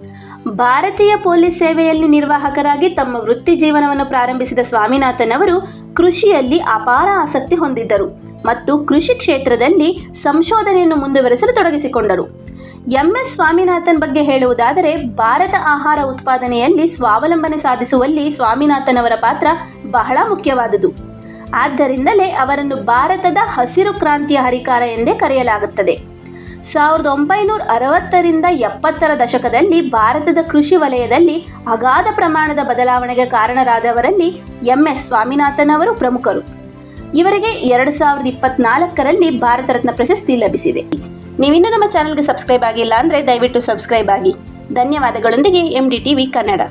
[SPEAKER 1] ಭಾರತೀಯ ಪೊಲೀಸ್ ಸೇವೆಯಲ್ಲಿ ನಿರ್ವಾಹಕರಾಗಿ ತಮ್ಮ ವೃತ್ತಿ ಜೀವನವನ್ನು ಪ್ರಾರಂಭಿಸಿದ ಸ್ವಾಮಿನಾಥನ್ ಅವರು ಕೃಷಿಯಲ್ಲಿ ಅಪಾರ ಆಸಕ್ತಿ ಹೊಂದಿದ್ದರು. ಮತ್ತು ಕೃಷಿ ಕ್ಷೇತ್ರದಲ್ಲಿ ಸಂಶೋಧನೆಯನ್ನು ಮುಂದುವರೆಸಲು ತೊಡಗಿಸಿಕೊಂಡರು. ಎಂ. ಎಸ್. ಸ್ವಾಮಿನಾಥನ್ ಬಗ್ಗೆ ಹೇಳುವುದಾದರೆ, ಭಾರತ ಆಹಾರ ಉತ್ಪಾದನೆಯಲ್ಲಿ ಸ್ವಾವಲಂಬನೆ ಸಾಧಿಸುವಲ್ಲಿ ಸ್ವಾಮಿನಾಥನ್ ಅವರ ಪಾತ್ರ ಬಹಳ ಮುಖ್ಯವಾದುದು. ಆದ್ದರಿಂದಲೇ ಅವರನ್ನು ಭಾರತದ ಹಸಿರು ಕ್ರಾಂತಿಯ ಹರಿಕಾರ ಎಂದೇ ಕರೆಯಲಾಗುತ್ತದೆ. ಸಾವಿರದ ಒಂಬೈನೂರ ಅರವತ್ತರಿಂದ ಎಪ್ಪತ್ತರ ದಶಕದಲ್ಲಿ ಭಾರತದ ಕೃಷಿ ವಲಯದಲ್ಲಿ ಅಗಾಧ ಪ್ರಮಾಣದ ಬದಲಾವಣೆಗೆ ಕಾರಣರಾದವರಲ್ಲಿ ಎಂ. ಎಸ್. ಸ್ವಾಮಿನಾಥನ್ ಅವರು ಪ್ರಮುಖರು. ಇವರಿಗೆ ಎರಡು ಸಾವಿರದ ಇಪ್ಪತ್ನಾಲ್ಕರಲ್ಲಿ ಭಾರತ ರತ್ನ ಪ್ರಶಸ್ತಿ ಲಭಿಸಿದೆ. ನೀವಿನ್ನೂ ನಮ್ಮ ಚಾನಲ್ಗೆ ಸಬ್ಸ್ಕ್ರೈಬ್ ಆಗಿಲ್ಲ ಅಂದರೆ ದಯವಿಟ್ಟು ಸಬ್ಸ್ಕ್ರೈಬ್ ಆಗಿ. ಧನ್ಯವಾದಗಳೊಂದಿಗೆ M D T V Kannada.